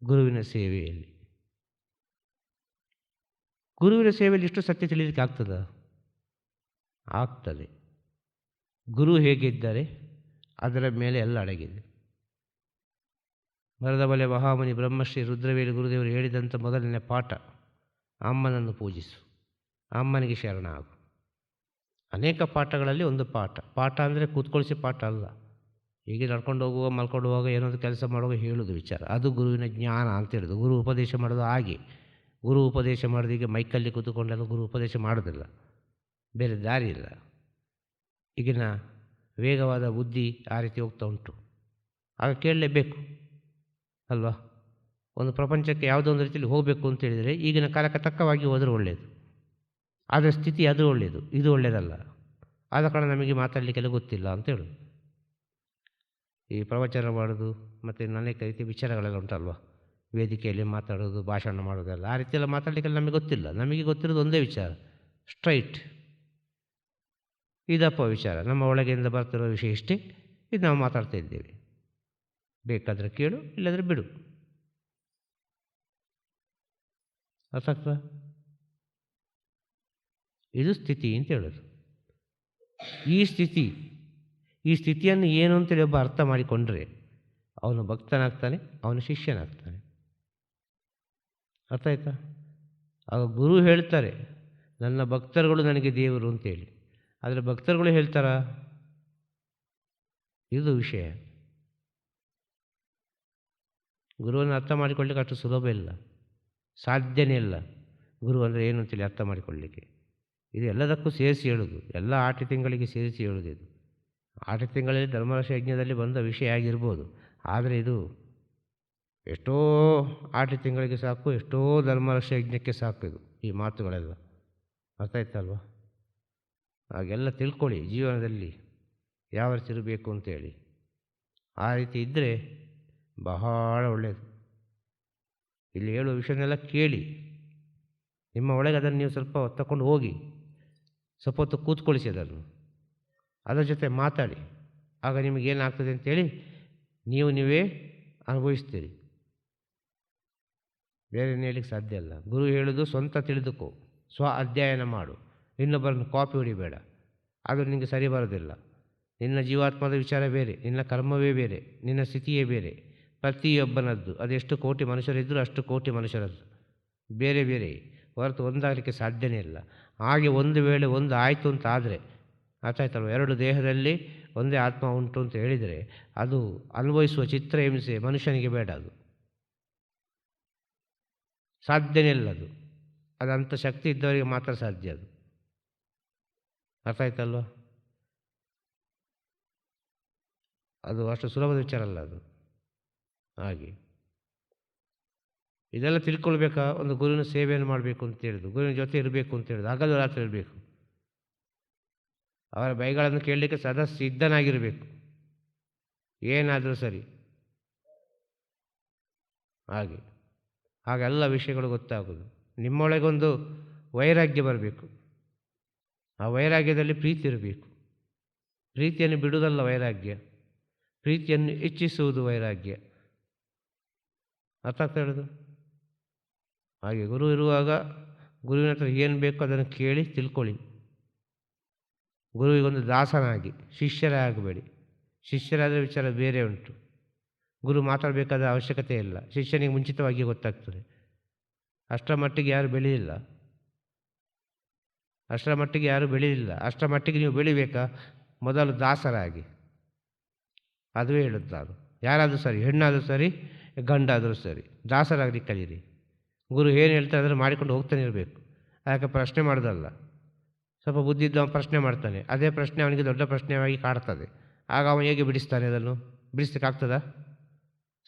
ಗುರುವಿನ ಸೇವೆಯಲ್ಲಿ. ಗುರುವಿನ ಸೇವೆಯಲ್ಲಿ ಇಷ್ಟು ಸತ್ಯ ತಿಳಿಲಿಕ್ಕೆ ಆಗ್ತದ? ಆಗ್ತದೆ. ಗುರು ಹೇಗಿದ್ದಾರೆ ಅದರ ಮೇಲೆ ಎಲ್ಲ ಅಡಗಿದೆ. ಮರದ ಬಲೆ ಮಹಾಮುನಿ ಬ್ರಹ್ಮಶ್ರೀ ರುದ್ರವೇಲಿ ಗುರುದೇವರು ಹೇಳಿದಂಥ ಮೊದಲನೇ ಪಾಠ, ಅಮ್ಮನನ್ನು ಪೂಜಿಸು. ಅಮ್ಮನಿಗೆ ಶರಣ ಆಗು. ಅನೇಕ ಪಾಠಗಳಲ್ಲಿ ಒಂದು ಪಾಠ. ಪಾಠ ಅಂದರೆ ಕೂತ್ಕೊಳಿಸಿ ಪಾಠ ಅಲ್ಲ. ಹೀಗೆ ನಡ್ಕೊಂಡು ಹೋಗುವ ಮಲ್ಕೊಂಡು ಹೋಗುವಾಗ ಏನಾದರೂ ಕೆಲಸ ಮಾಡುವಾಗ ಹೇಳೋದು ವಿಚಾರ. ಅದು ಗುರುವಿನ ಜ್ಞಾನ ಅಂತ ಹೇಳೋದು. ಗುರು ಉಪದೇಶ ಮಾಡೋದು ಹಾಗೆ. ಗುರು ಉಪದೇಶ ಮಾಡೋದು ಈಗ ಮೈಕಲ್ಲಿ ಕೂತ್ಕೊಂಡೆಲ್ಲ ಗುರು ಉಪದೇಶ ಮಾಡೋದಿಲ್ಲ. ಬೇರೆ ದಾರಿ ಇಲ್ಲ. ಈಗಿನ ವೇಗವಾದ ಬುದ್ಧಿ ಆ ರೀತಿ ಹೋಗ್ತಾ ಉಂಟು. ಆಗ ಕೇಳಲೇಬೇಕು. ಅಲ್ವಾ? ಒಂದು ಪ್ರಪಂಚಕ್ಕೆ ಯಾವುದೋ ಒಂದು ರೀತಿಯಲ್ಲಿ ಹೋಗಬೇಕು ಅಂತ ಹೇಳಿದರೆ ಈಗಿನ ಕಾಲಕ್ಕೆ ತಕ್ಕವಾಗಿ ಹೋದರೆ ಒಳ್ಳೆಯದು ಅದರ ಸ್ಥಿತಿ ಅದು ಒಳ್ಳೆಯದು ಇದು ಒಳ್ಳೆಯದಲ್ಲ ಆದ ಕಾರಣ ನಮಗೆ ಮಾತಾಡಲಿಕ್ಕೆಲ್ಲ ಗೊತ್ತಿಲ್ಲ ಅಂತ ಹೇಳೋದು ಈ ಪ್ರವಚನ ಮಾಡೋದು ಮತ್ತು ಅನೇಕ ರೀತಿಯ ವಿಚಾರಗಳೆಲ್ಲ ಉಂಟಲ್ವ? ವೇದಿಕೆಯಲ್ಲಿ ಮಾತಾಡೋದು, ಭಾಷಣ ಮಾಡೋದೆಲ್ಲ. ಆ ರೀತಿಯೆಲ್ಲ ಮಾತಾಡಲಿಕ್ಕೆಲ್ಲ ನಮಗೆ ಗೊತ್ತಿಲ್ಲ. ನಮಗೆ ಗೊತ್ತಿರೋದು ಒಂದೇ ವಿಚಾರ ಸ್ಟ್ರೈಟ್ ಇದಪ್ಪ ವಿಚಾರ. ನಮ್ಮ ಒಳಗಿಂದ ಬರ್ತಿರೋ ವಿಷಯ ಇಷ್ಟೇ. ಇದು ನಾವು ಮಾತಾಡ್ತಾ ಇದ್ದೇವೆ. ಬೇಕಾದರೆ ಕೇಳು, ಇಲ್ಲದ್ರೆ ಬಿಡು. ಆಗ್ತದಾ? ಇದು ಸ್ಥಿತಿ ಅಂತ ಹೇಳೋದು. ಈ ಸ್ಥಿತಿ, ಈ ಸ್ಥಿತಿಯನ್ನು ಏನು ಅಂತೇಳಿ ಒಬ್ಬ ಅರ್ಥ ಮಾಡಿಕೊಂಡ್ರೆ ಅವನು ಭಕ್ತನಾಗ್ತಾನೆ, ಅವನು ಶಿಷ್ಯನಾಗ್ತಾನೆ. ಅರ್ಥ ಆಯ್ತಾ? ಆಗ ಗುರು ಹೇಳ್ತಾರೆ, ನನ್ನ ಭಕ್ತರುಗಳು ನನಗೆ ದೇವರು ಅಂತೇಳಿ ಆದರೆ ಭಕ್ತರುಗಳು ಹೇಳ್ತಾರ, ಇದು ವಿಷಯ. ಗುರುವನ್ನು ಅರ್ಥ ಮಾಡಿಕೊಳ್ಳಿಕ್ಕೆ ಅಷ್ಟು ಸುಲಭ ಇಲ್ಲ. ಸಾಧ್ಯನೇ ಇಲ್ಲ ಗುರು ಅಂದರೆ ಏನು ಅಂತೇಳಿ ಅರ್ಥ ಮಾಡಿಕೊಳ್ಳಿಕ್ಕೆ. ಇದು ಎಲ್ಲದಕ್ಕೂ ಸೇರಿಸಿ ಹೇಳೋದು. ಎಲ್ಲ ಆಟ ತಿಂಗಳಿಗೆ ಸೇರಿಸಿ ಹೇಳೋದು ಇದು. ಆಟ ತಿಂಗಳಲ್ಲಿ ಧರ್ಮರಾಶಿ ಯಜ್ಞದಲ್ಲಿ ಬಂದ ವಿಷಯ ಆಗಿರ್ಬೋದು. ಆದರೆ ಇದು ಎಷ್ಟೋ ಆಟ ತಿಂಗಳಿಗೆ ಸಾಕು, ಎಷ್ಟೋ ಧರ್ಮರಾಶಿ ಯಜ್ಞಕ್ಕೆ ಸಾಕು ಇದು, ಈ ಮಾತುಗಳೆಲ್ಲ. ಅರ್ಥ ಆಯ್ತಲ್ವ ಹಾಗೆಲ್ಲ ತಿಳ್ಕೊಳ್ಳಿ, ಜೀವನದಲ್ಲಿ ಯಾವ ರೀತಿ ಇರಬೇಕು ಅಂತೇಳಿ ಆ ರೀತಿ ಇದ್ದರೆ ಬಹಳ ಒಳ್ಳೆಯದು ಇಲ್ಲಿ ಹೇಳುವ ವಿಷಯನೆಲ್ಲ ಕೇಳಿ. ನಿಮ್ಮ ಒಳಗೆ ಅದನ್ನು ನೀವು ಸ್ವಲ್ಪ ತಗೊಂಡು ಹೋಗಿ. ಸ್ವಲ್ಪ ಹೊತ್ತು ಕೂತ್ಕೊಳಿಸಿ ಅದರ ಜೊತೆ ಮಾತಾಡಿ. ಆಗ ನಿಮಗೇನಾಗ್ತದೆ ಅಂತೇಳಿ ನೀವು ನೀವೇ ಅನುಭವಿಸ್ತೀರಿ. ಬೇರೆ ಹೇಳಲಿಕ್ಕೆ ಸಾಧ್ಯ ಇಲ್ಲ. ಗುರು ಹೇಳೋದು ಸ್ವಂತ ತಿಳಿದುಕೋ. ಸ್ವ ಅಧ್ಯಯನ ಮಾಡು. ಇನ್ನೊಬ್ಬರನ್ನು ಕಾಪಿ ಹೊಡಿಬೇಡ. ಅದು ನಿಮಗೆ ಸರಿ ಬರೋದಿಲ್ಲ. ನಿನ್ನ ಜೀವಾತ್ಮದ ವಿಚಾರ ಬೇರೆ, ನಿನ್ನ ಕರ್ಮವೇ ಬೇರೆ, ನಿನ್ನ ಸ್ಥಿತಿಯೇ ಬೇರೆ. ಪ್ರತಿಯೊಬ್ಬನದ್ದು. ಅದೆಷ್ಟು ಕೋಟಿ ಮನುಷ್ಯರಿದ್ದರೂ ಅಷ್ಟು ಕೋಟಿ ಮನುಷ್ಯರದ್ದು. ಬೇರೆ ಬೇರೆ. ಹೊರತು ಒಂದಾಗಲಿಕ್ಕೆ ಸಾಧ್ಯನೇ ಇಲ್ಲ. ಹಾಗೆ ಒಂದು ವೇಳೆ ಒಂದು ಆಯಿತು ಅಂತ ಆದರೆ ಆಯ್ತಲ್ವ ಎರಡು ದೇಹದಲ್ಲಿ ಒಂದೇ ಆತ್ಮ ಉಂಟು ಅಂತ ಹೇಳಿದರೆ ಅದು ಅನುಭವಿಸುವ ಚಿತ್ರ ಹಿಂಸೆ ಮನುಷ್ಯನಿಗೆ ಬೇಡ ಅದು. ಸಾಧ್ಯನೇ ಇಲ್ಲ ಅದು. ಅದಂಥ ಶಕ್ತಿ ಇದ್ದವರಿಗೆ ಮಾತ್ರ ಸಾಧ್ಯ ಅದು. ಅರ್ಥ ಅದು ಅಷ್ಟು ಸುಲಭದ ವಿಚಾರ ಅಲ್ಲ ಅದು. ಹಾಗೆ. ಇದೆಲ್ಲ ತಿಳ್ಕೊಳ್ಬೇಕಾ? ಒಂದು ಗುರುವಿನ ಸೇವೆಯನ್ನು ಮಾಡಬೇಕು ಅಂತ ಹೇಳಿದ್ರು. ಗುರುವಿನ ಜೊತೆ ಇರಬೇಕು ಅಂತ ಹೇಳಿದ್ರು. ಹಗಲು ರಾತ್ರಿ ಇರಬೇಕು. ಅವರ ಬೈಗಳನ್ನು ಕೇಳಲಿಕ್ಕೆ ಸದಾ ಸಿದ್ಧನಾಗಿರಬೇಕು. ಏನಾದರೂ ಸರಿ. ಹಾಗೆ. ಹಾಗೆಲ್ಲ ವಿಷಯಗಳು ಗೊತ್ತಾಗೋದು ನಿಮ್ಮೊಳಗೊಂದು ವೈರಾಗ್ಯ ಬರಬೇಕು. ಆ ವೈರಾಗ್ಯದಲ್ಲಿ ಪ್ರೀತಿ ಇರಬೇಕು. ಪ್ರೀತಿಯನ್ನು ಬಿಡುವುದಲ್ಲ ವೈರಾಗ್ಯ. ಪ್ರೀತಿಯನ್ನು ಹೆಚ್ಚಿಸುವುದು ವೈರಾಗ್ಯ. ಅರ್ಥ ಆಗ್ತಾ ಹೇಳೋದು ಹಾಗೆ ಗುರು ಇರುವಾಗ ಗುರುವಿನ ಹತ್ರ ಏನು ಬೇಕೋ ಅದನ್ನು ಕೇಳಿ ತಿಳ್ಕೊಳ್ಳಿ. ಗುರುವಿಗೊಂದು ದಾಸನಾಗಿ ಶಿಷ್ಯರೇ ಆಗಬೇಡಿ ಶಿಷ್ಯರಾದರೆ ವಿಚಾರ ಬೇರೆ ಉಂಟು. ಗುರು ಮಾತಾಡಬೇಕಾದ ಅವಶ್ಯಕತೆ ಇಲ್ಲ. ಶಿಷ್ಯನಿಗೆ ಮುಂಚಿತವಾಗಿ ಗೊತ್ತಾಗ್ತದೆ. ಅಷ್ಟರ ಮಟ್ಟಿಗೆ ಯಾರು ಬೆಳೆಯಲಿಲ್ಲ ಅಷ್ಟರ ಮಟ್ಟಿಗೆ ಯಾರು ಬೆಳೆಯಲಿಲ್ಲ ಅಷ್ಟರ ಮಟ್ಟಿಗೆ ನೀವು ಬೆಳಿಬೇಕಾ? ಮೊದಲು ದಾಸರಾಗಿ. ಅದುವೇ ಹೇಳುತ್ತಾರು ಯಾರಾದರೂ ಸರಿ, ಹೆಣ್ಣಾದರೂ ಸರಿ, ಗಂಡಾದರೂ ಸರಿ, ದಾಸರಾಗಲಿ ಕಲೀರಿ. ಗುರು ಏನು ಹೇಳ್ತಾರೆ ಅಂದರೆ ಮಾಡಿಕೊಂಡು ಹೋಗ್ತಾನೆ ಇರಬೇಕು. ಯಾಕೆ ಪ್ರಶ್ನೆ ಮಾಡೋದಲ್ಲ. ಸ್ವಲ್ಪ ಬುದ್ಧಿ ಅವನು ಪ್ರಶ್ನೆ ಮಾಡ್ತಾನೆ. ಅದೇ ಪ್ರಶ್ನೆ ಅವನಿಗೆ ದೊಡ್ಡ ಪ್ರಶ್ನೆಯಾಗಿ ಕಾಡ್ತದೆ. ಆಗ ಅವನು ಹೇಗೆ ಬಿಡಿಸ್ತಾನೆ ಅದನ್ನು? ಬಿಡಿಸ್ಲಿಕ್ಕೆ ಆಗ್ತದಾ?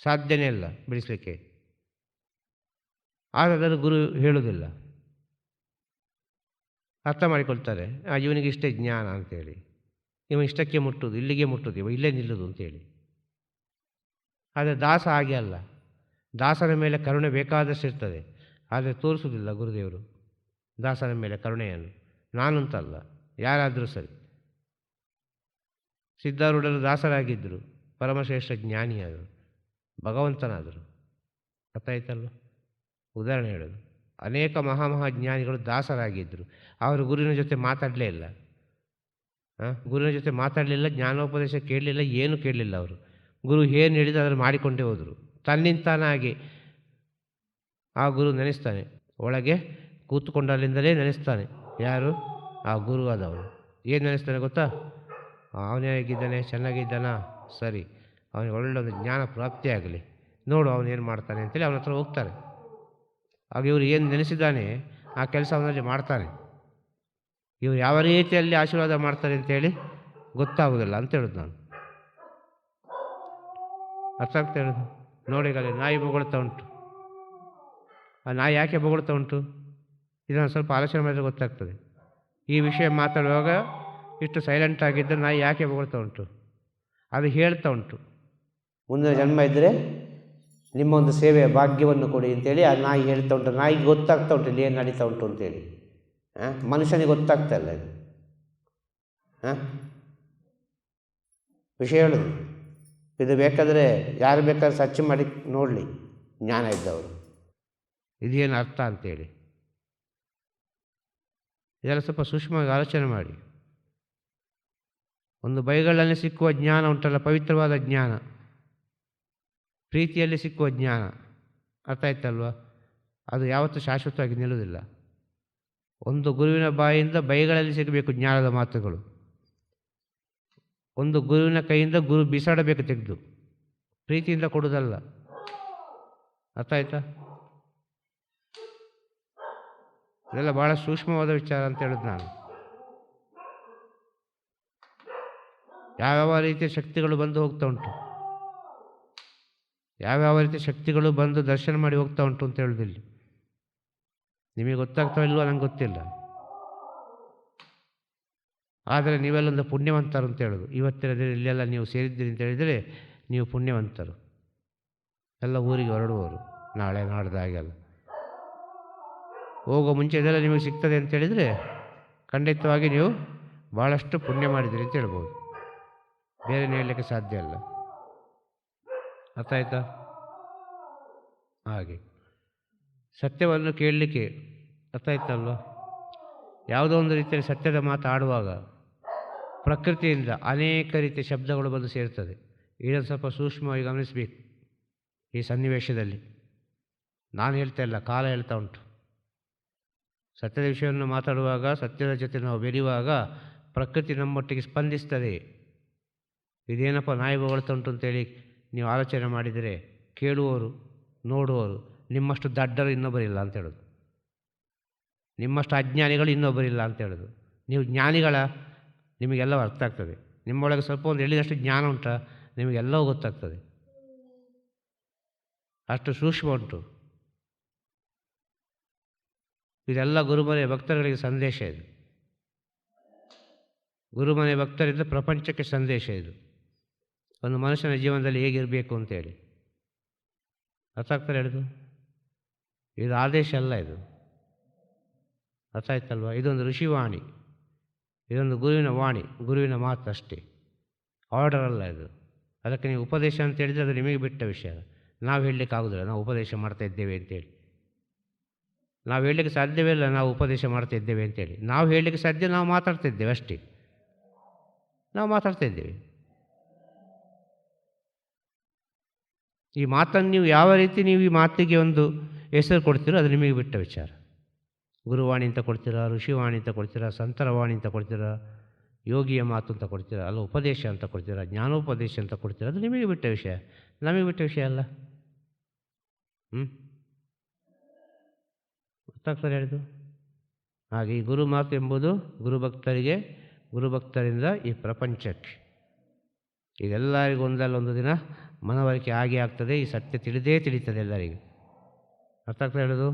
ಸಾಧ್ಯನೇ ಇಲ್ಲ ಬಿಡಿಸಲಿಕ್ಕೆ. ಆದರೆ ಅದನ್ನು ಗುರು ಹೇಳುವುದಿಲ್ಲ ಅರ್ಥ ಮಾಡಿಕೊಳ್ತಾರೆ. ಇವನಿಗೆ ಇಷ್ಟೇ ಜ್ಞಾನ ಅಂತೇಳಿ. ಇವ ಇಷ್ಟಕ್ಕೆ ಮುಟ್ಟುದು ಇಲ್ಲಿಗೆ ಮುಟ್ಟುದು ಇವ ಇಲ್ಲೇ ನಿಲ್ಲುದು ಅಂತೇಳಿ. ಆದರೆ ದಾಸ ಹಾಗೆ ಅಲ್ಲ. ದಾಸನ ಮೇಲೆ ಕರುಣೆ ಬೇಕಾದಷ್ಟು ಇರ್ತದೆ, ಆದರೆ ತೋರಿಸುವುದಿಲ್ಲ ಗುರುದೇವರು ದಾಸನ ಮೇಲೆ ಕರುಣೆಯನ್ನು. ನಾನಂತಲ್ಲ, ಯಾರಾದರೂ ಸರಿ. ಸಿದ್ಧಾರೂಢರು ದಾಸರಾಗಿದ್ದರು ಪರಮಶ್ರೇಷ್ಠ ಜ್ಞಾನಿಯಾದರು, ಭಗವಂತನಾದರು. ಆಯ್ತಲ್ವ ಉದಾಹರಣೆ ಹೇಳೋದು, ಅನೇಕ ಮಹಾಮಹಾಜ್ಞಾನಿಗಳು ದಾಸರಾಗಿದ್ದರು ಅವರು ಗುರುವಿನ ಜೊತೆ ಮಾತಾಡಲೇ ಇಲ್ಲ. ಗುರುವಿನ ಜೊತೆ ಮಾತಾಡಲಿಲ್ಲ, ಜ್ಞಾನೋಪದೇಶ ಕೇಳಲಿಲ್ಲ, ಏನು ಕೇಳಲಿಲ್ಲ ಅವರು. ಗುರು ಏನು ಹೇಳಿದ ಅದನ್ನು ಮಾಡಿಕೊಂಡೇ ಹೋದರು. ತನ್ನಿಂತಾನಾಗಿ. ಆ ಗುರು ನೆನೆಸ್ತಾನೆ. ಒಳಗೆ ಕೂತ್ಕೊಂಡಲ್ಲಿಂದಲೇ ನೆನೆಸ್ತಾನೆ. ಯಾರು? ಆ ಗುರು ಆದವನು. ಏನು ನೆನೆಸ್ತಾನೆ ಗೊತ್ತಾ? ಅವನು ಹೇಗಿದ್ದಾನೆ ಚೆನ್ನಾಗಿದ್ದಾನಾ? ಸರಿ. ಅವನಿಗೆ ಒಳ್ಳೆ ಒಂದು ಜ್ಞಾನ ಪ್ರಾಪ್ತಿಯಾಗಲಿ ನೋಡು ಅವನು ಏನು ಮಾಡ್ತಾನೆ ಅಂತೇಳಿ ಅವನ ಹತ್ರ ಹೋಗ್ತಾರೆ ಆಗ ಇವರು ಏನು ನೆನೆಸಿದ್ದಾನೆ, ಆ ಕೆಲಸ ಅವನಲ್ಲಿ ಮಾಡ್ತಾನೆ. ಇವರು ಯಾವ ರೀತಿಯಲ್ಲಿ ಆಶೀರ್ವಾದ ಮಾಡ್ತಾರೆ ಅಂತೇಳಿ ಗೊತ್ತಾಗೋದಿಲ್ಲ ಅಂತ ಹೇಳೋದು ನಾನು. ಅರ್ಥ ಆಗ್ತಾ ಹೇಳೋದು ನೋಡಿ ಈಗ ನಾಯಿ ಬೊಗಳ್ತಾ ಉಂಟು. ಆ ನಾಯಿ ಯಾಕೆ ಬೊಗಳ್ತಾ ಉಂಟು? ಇದನ್ನು ಸ್ವಲ್ಪ ಆಲೋಚನೆ ಮಾಡಿದ್ರೆ ಗೊತ್ತಾಗ್ತದೆ. ಈ ವಿಷಯ ಮಾತಾಡುವಾಗ ಇಷ್ಟು ಸೈಲೆಂಟ್ ಆಗಿದ್ದರೆ ನಾಯಿ ಯಾಕೆ ಬೊಗಳ್ತಾ ಉಂಟು? ಅದು ಹೇಳ್ತಾ ಉಂಟು. ಮುಂದಿನ ಜನ್ಮ ಇದ್ದರೆ ನಿಮ್ಮ ಒಂದು ಸೇವೆಯ ಭಾಗ್ಯವನ್ನು ಕೊಡಿ ಅಂತೇಳಿ ಆ ನಾಯಿ ಹೇಳ್ತಾ ಉಂಟು. ನಾಯಿಗೆ ಗೊತ್ತಾಗ್ತಾ ಉಂಟು ಇಲ್ಲಿ ಏನು ನಡೀತಾ ಉಂಟು ಅಂತೇಳಿ. ಮನುಷ್ಯನಿಗೆ ಗೊತ್ತಾಗ್ತಾ ಇಲ್ಲ ಇದು. ಹಾಂ ವಿಷಯ ಹೇಳೋದು. ಇದು ಬೇಕಾದರೆ ಯಾರು ಬೇಕಾದ್ರೆ ಸರ್ಚ್ ಮಾಡಿ ನೋಡಲಿ, ಜ್ಞಾನ ಇದ್ದವರು. ಇದೇನು ಅರ್ಥ ಅಂತೇಳಿ. ಇದೆಲ್ಲ ಸ್ವಲ್ಪ ಸೂಕ್ಷ್ಮವಾಗಿ ಆಲೋಚನೆ ಮಾಡಿ. ಒಂದು ಬೈಗಳಲ್ಲಿ ಸಿಕ್ಕುವ ಜ್ಞಾನ ಉಂಟಲ್ಲ, ಪವಿತ್ರವಾದ ಜ್ಞಾನ. ಪ್ರೀತಿಯಲ್ಲಿ ಸಿಕ್ಕುವ ಜ್ಞಾನ. ಅರ್ಥ ಆಯ್ತಲ್ವ? ಅದು ಯಾವತ್ತೂ ಶಾಶ್ವತವಾಗಿ ನಿಲ್ಲುವುದಿಲ್ಲ. ಒಂದು ಗುರುವಿನ ಬಾಯಿಂದ ಬೈಗಳಲ್ಲಿ ಸಿಗಬೇಕು ಜ್ಞಾನದ ಮಾತುಗಳು. ಒಂದು ಗುರುವಿನ ಕೈಯಿಂದ ಗುರು ಬಿಸಾಡಬೇಕು ತೆಗೆದು. ಪ್ರೀತಿಯಿಂದ ಕೊಡುವುದಲ್ಲ. ಅರ್ಥ ಆಯ್ತಾ? ಇದೆಲ್ಲ ಭಾಳ ಸೂಕ್ಷ್ಮವಾದ ವಿಚಾರ ಅಂತ ಹೇಳಿದ್ ನಾನು. ಯಾವ್ಯಾವ ರೀತಿಯ ಶಕ್ತಿಗಳು ಬಂದು ಹೋಗ್ತಾ ಉಂಟು? ಯಾವ್ಯಾವ ರೀತಿಯ ಶಕ್ತಿಗಳು ಬಂದು ದರ್ಶನ ಮಾಡಿ ಹೋಗ್ತಾ ಉಂಟು ಅಂತ ಹೇಳೋದಿಲ್ಲ. ನಿಮಗೆ ಗೊತ್ತಾಗ್ತಾ ಇಲ್ವೋ ನಂಗೆ ಗೊತ್ತಿಲ್ಲ. ಆದರೆ ನೀವೆಲ್ಲೊಂದು ಪುಣ್ಯವಂತರು ಅಂತ ಹೇಳೋದು. ಇವತ್ತಿನ ದಿನ ಇಲ್ಲೆಲ್ಲ ನೀವು ಸೇರಿದ್ದೀರಿ ಅಂತ ಹೇಳಿದರೆ ನೀವು ಪುಣ್ಯವಂತರು. ಎಲ್ಲ ಊರಿಗೆ ಹೊರಡುವವರು. ನಾಳೆ ನಾಡ್ದಾಗೆಲ್ಲ ಹೋಗೋ ಮುಂಚೆ ಇದೆಲ್ಲ ನಿಮಗೆ ಸಿಗ್ತದೆ ಅಂತ ಹೇಳಿದರೆ ಖಂಡಿತವಾಗಿ ನೀವು ಭಾಳಷ್ಟು ಪುಣ್ಯ ಮಾಡಿದ್ದೀರಿ ಅಂತ ಹೇಳ್ಬೋದು. ಬೇರೆ ಹೇಳಲಿಕ್ಕೆ ಸಾಧ್ಯ ಇಲ್ಲ. ಅರ್ಥ ಹಾಗೆ. ಸತ್ಯವನ್ನು ಕೇಳಲಿಕ್ಕೆ ಅರ್ಥ ಆಯ್ತಲ್ವ ಯಾವುದೋ ಒಂದು ರೀತಿಯಲ್ಲಿ ಸತ್ಯದ ಮಾತು ಆಡುವಾಗ ಪ್ರಕೃತಿಯಿಂದ ಅನೇಕ ರೀತಿಯ ಶಬ್ದಗಳು ಬಂದು ಸೇರ್ತದೆ. ಇದನ್ನು ಸ್ವಲ್ಪ ಸೂಕ್ಷ್ಮವಾಗಿ ಗಮನಿಸಬೇಕು ಈ ಸನ್ನಿವೇಶದಲ್ಲಿ. ನಾನು ಹೇಳ್ತಾ ಇಲ್ಲ, ಕಾಲ ಹೇಳ್ತಾ ಉಂಟು. ಸತ್ಯದ ವಿಷಯವನ್ನು ಮಾತಾಡುವಾಗ, ಸತ್ಯದ ಜೊತೆ ನಾವು ಬೆರೆಯುವಾಗ ಪ್ರಕೃತಿ ನಮ್ಮೊಟ್ಟಿಗೆ ಸ್ಪಂದಿಸ್ತದೆ. ಇದೇನಪ್ಪ ನಾಯಿ ಬೊಗಳ್ತಾ ಉಂಟು ಅಂತೇಳಿ ನೀವು ಆಲೋಚನೆ ಮಾಡಿದರೆ ಕೇಳುವವರು, ನೋಡುವವರು ನಿಮ್ಮಷ್ಟು ದಡ್ಡರು ಇನ್ನೊಬ್ಬರಿಲ್ಲ ಅಂತ ಹೇಳೋದು. ನಿಮ್ಮಷ್ಟು ಅಜ್ಞಾನಿಗಳು ಇನ್ನೊಬ್ಬರಿಲ್ಲ ಅಂತ ಹೇಳೋದು. ನೀವು ಜ್ಞಾನಿಗಳ ನಿಮಗೆಲ್ಲವೂ ಅರ್ಥ ಆಗ್ತದೆ. ನಿಮ್ಮೊಳಗೆ ಸ್ವಲ್ಪ ಒಂದು ಹೇಳಿದಷ್ಟು ಜ್ಞಾನ ಉಂಟ, ನಿಮಗೆಲ್ಲವೂ ಗೊತ್ತಾಗ್ತದೆ. ಅಷ್ಟು ಸೂಕ್ಷ್ಮ ಉಂಟು. ಇದೆಲ್ಲ ಗುರುಮನೆಯ ಭಕ್ತರುಗಳಿಗೆ ಸಂದೇಶ ಇದು. ಗುರುಮನೆ ಭಕ್ತರಿಂದ ಪ್ರಪಂಚಕ್ಕೆ ಸಂದೇಶ ಇದು. ಒಂದು ಮನುಷ್ಯನ ಜೀವನದಲ್ಲಿ ಹೇಗಿರಬೇಕು ಅಂತೇಳಿ ಅರ್ಥ ಆಗ್ತಾರೆ ಹೇಳಿದು ಇದು ಆದೇಶ ಅಲ್ಲ ಇದು. ಅರ್ಥ ಆಯ್ತಲ್ವ? ಇದೊಂದು ಋಷಿವಾಣಿ. ಇದೊಂದು ಗುರುವಿನ ವಾಣಿ, ಗುರುವಿನ ಮಾತು ಅಷ್ಟೇ. ಆರ್ಡರ್ ಅಲ್ಲ ಇದು. ಅದಕ್ಕೆ ನೀವು ಉಪದೇಶ ಅಂತ ಹೇಳಿದರೆ ಅದು ನಿಮಗೆ ಬಿಟ್ಟ ವಿಷಯ. ನಾವು ಹೇಳಲಿಕ್ಕೆ ಆಗೋದಿಲ್ಲ. ನಾವು ಉಪದೇಶ ಮಾಡ್ತಾ ಇದ್ದೇವೆ ಅಂತೇಳಿ ನಾವು ಹೇಳಲಿಕ್ಕೆ ಸಾಧ್ಯವೇ ಇಲ್ಲ. ನಾವು ಉಪದೇಶ ಮಾಡ್ತಾ ಇದ್ದೇವೆ ಅಂತೇಳಿ ನಾವು ಹೇಳಲಿಕ್ಕೆ ಸಾಧ್ಯ, ನಾವು ಮಾತಾಡ್ತಾ ಇದ್ದೇವೆ ಅಷ್ಟೇ. ನಾವು ಮಾತಾಡ್ತಾ ಇದ್ದೇವೆ. ಈ ಮಾತನ್ನು ನೀವು ಯಾವ ರೀತಿ ನೀವು ಈ ಮಾತಿಗೆ ಒಂದು ಹೆಸರು ಕೊಡ್ತೀರೋ ಅದು ನಿಮಗೆ ಬಿಟ್ಟ ವಿಚಾರ. ಗುರುವಾಣಿ ಅಂತ ಕೊಡ್ತೀರಾ, ಋಷಿವಾಣಿ ಅಂತ ಕೊಡ್ತೀರಾ, ಸಂತರವಾಣಿ ಅಂತ ಕೊಡ್ತೀರಾ, ಯೋಗಿಯ ಮಾತು ಅಂತ ಕೊಡ್ತೀರಾ, ಅಲ್ಲ ಉಪದೇಶ ಅಂತ ಕೊಡ್ತೀರಾ, ಜ್ಞಾನೋಪದೇಶ ಅಂತ ಕೊಡ್ತೀರಾ, ಅದು ನಿಮಗೆ ಬಿಟ್ಟ ವಿಷಯ. ನಮಗೆ ಬಿಟ್ಟ ವಿಷಯ ಅಲ್ಲ. ಹ್ಞೂ ಗೊತ್ತಾಗ್ತಾರೆ ಹೇಳಿದ್ದು? ಹಾಗೆ ಈ ಗುರು ಮಾತು ಎಂಬುದು ಗುರುಭಕ್ತರಿಗೆ ಗುರುಭಕ್ತರಿಂದ ಈ ಪ್ರಪಂಚಕ್ಕೆ. ಇದೆಲ್ಲರಿಗೂ ಒಂದಲ್ಲ ಒಂದು ದಿನ ಮನವರಿಕೆ ಆಗೇ ಆಗ್ತದೆ, ಈ ಸತ್ಯ ತಿಳಿದೇ ತಿಳಿತದೆ ಎಲ್ಲರಿಗೂ. ಅರ್ಥ ಆಗ್ತಾ ಹೇಳೋದು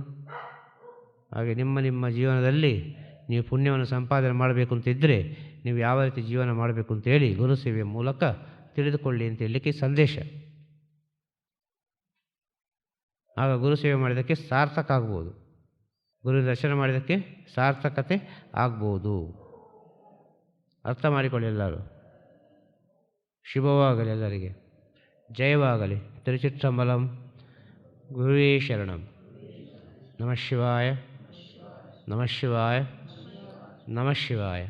ಹಾಗೆ ನಿಮ್ಮ ನಿಮ್ಮ ಜೀವನದಲ್ಲಿ ನೀವು ಪುಣ್ಯವನ್ನು ಸಂಪಾದನೆ ಮಾಡಬೇಕು ಅಂತಿದ್ದರೆ ನೀವು ಯಾವ ರೀತಿ ಜೀವನ ಮಾಡಬೇಕು ಅಂತೇಳಿ ಗುರು ಸೇವೆಯ ಮೂಲಕ ತಿಳಿದುಕೊಳ್ಳಿ ಅಂತ ಹೇಳಲಿಕ್ಕೆ ಸಂದೇಶ. ಆಗ ಗುರು ಸೇವೆ ಮಾಡಿದ್ದಕ್ಕೆ ಸಾರ್ಥಕ ಆಗ್ಬೋದು. ಗುರು ದರ್ಶನ ಮಾಡಿದ್ದಕ್ಕೆ ಸಾರ್ಥಕತೆ ಆಗ್ಬೋದು. ಅರ್ಥ ಮಾಡಿಕೊಳ್ಳಿ ಎಲ್ಲರೂ. ಶುಭವಾಗಲಿ ಎಲ್ಲರಿಗೆ. ಜಯವಾಗಲಿ. ತಿರುಚಿಟ್ಟಂಬಲಂ ಗುರುವೇ ಶರಣಂ. ನಮಃ ಶಿವಾಯ. ನಮಃ ಶಿವಾಯ ನಮಃ ಶಿವಾಯ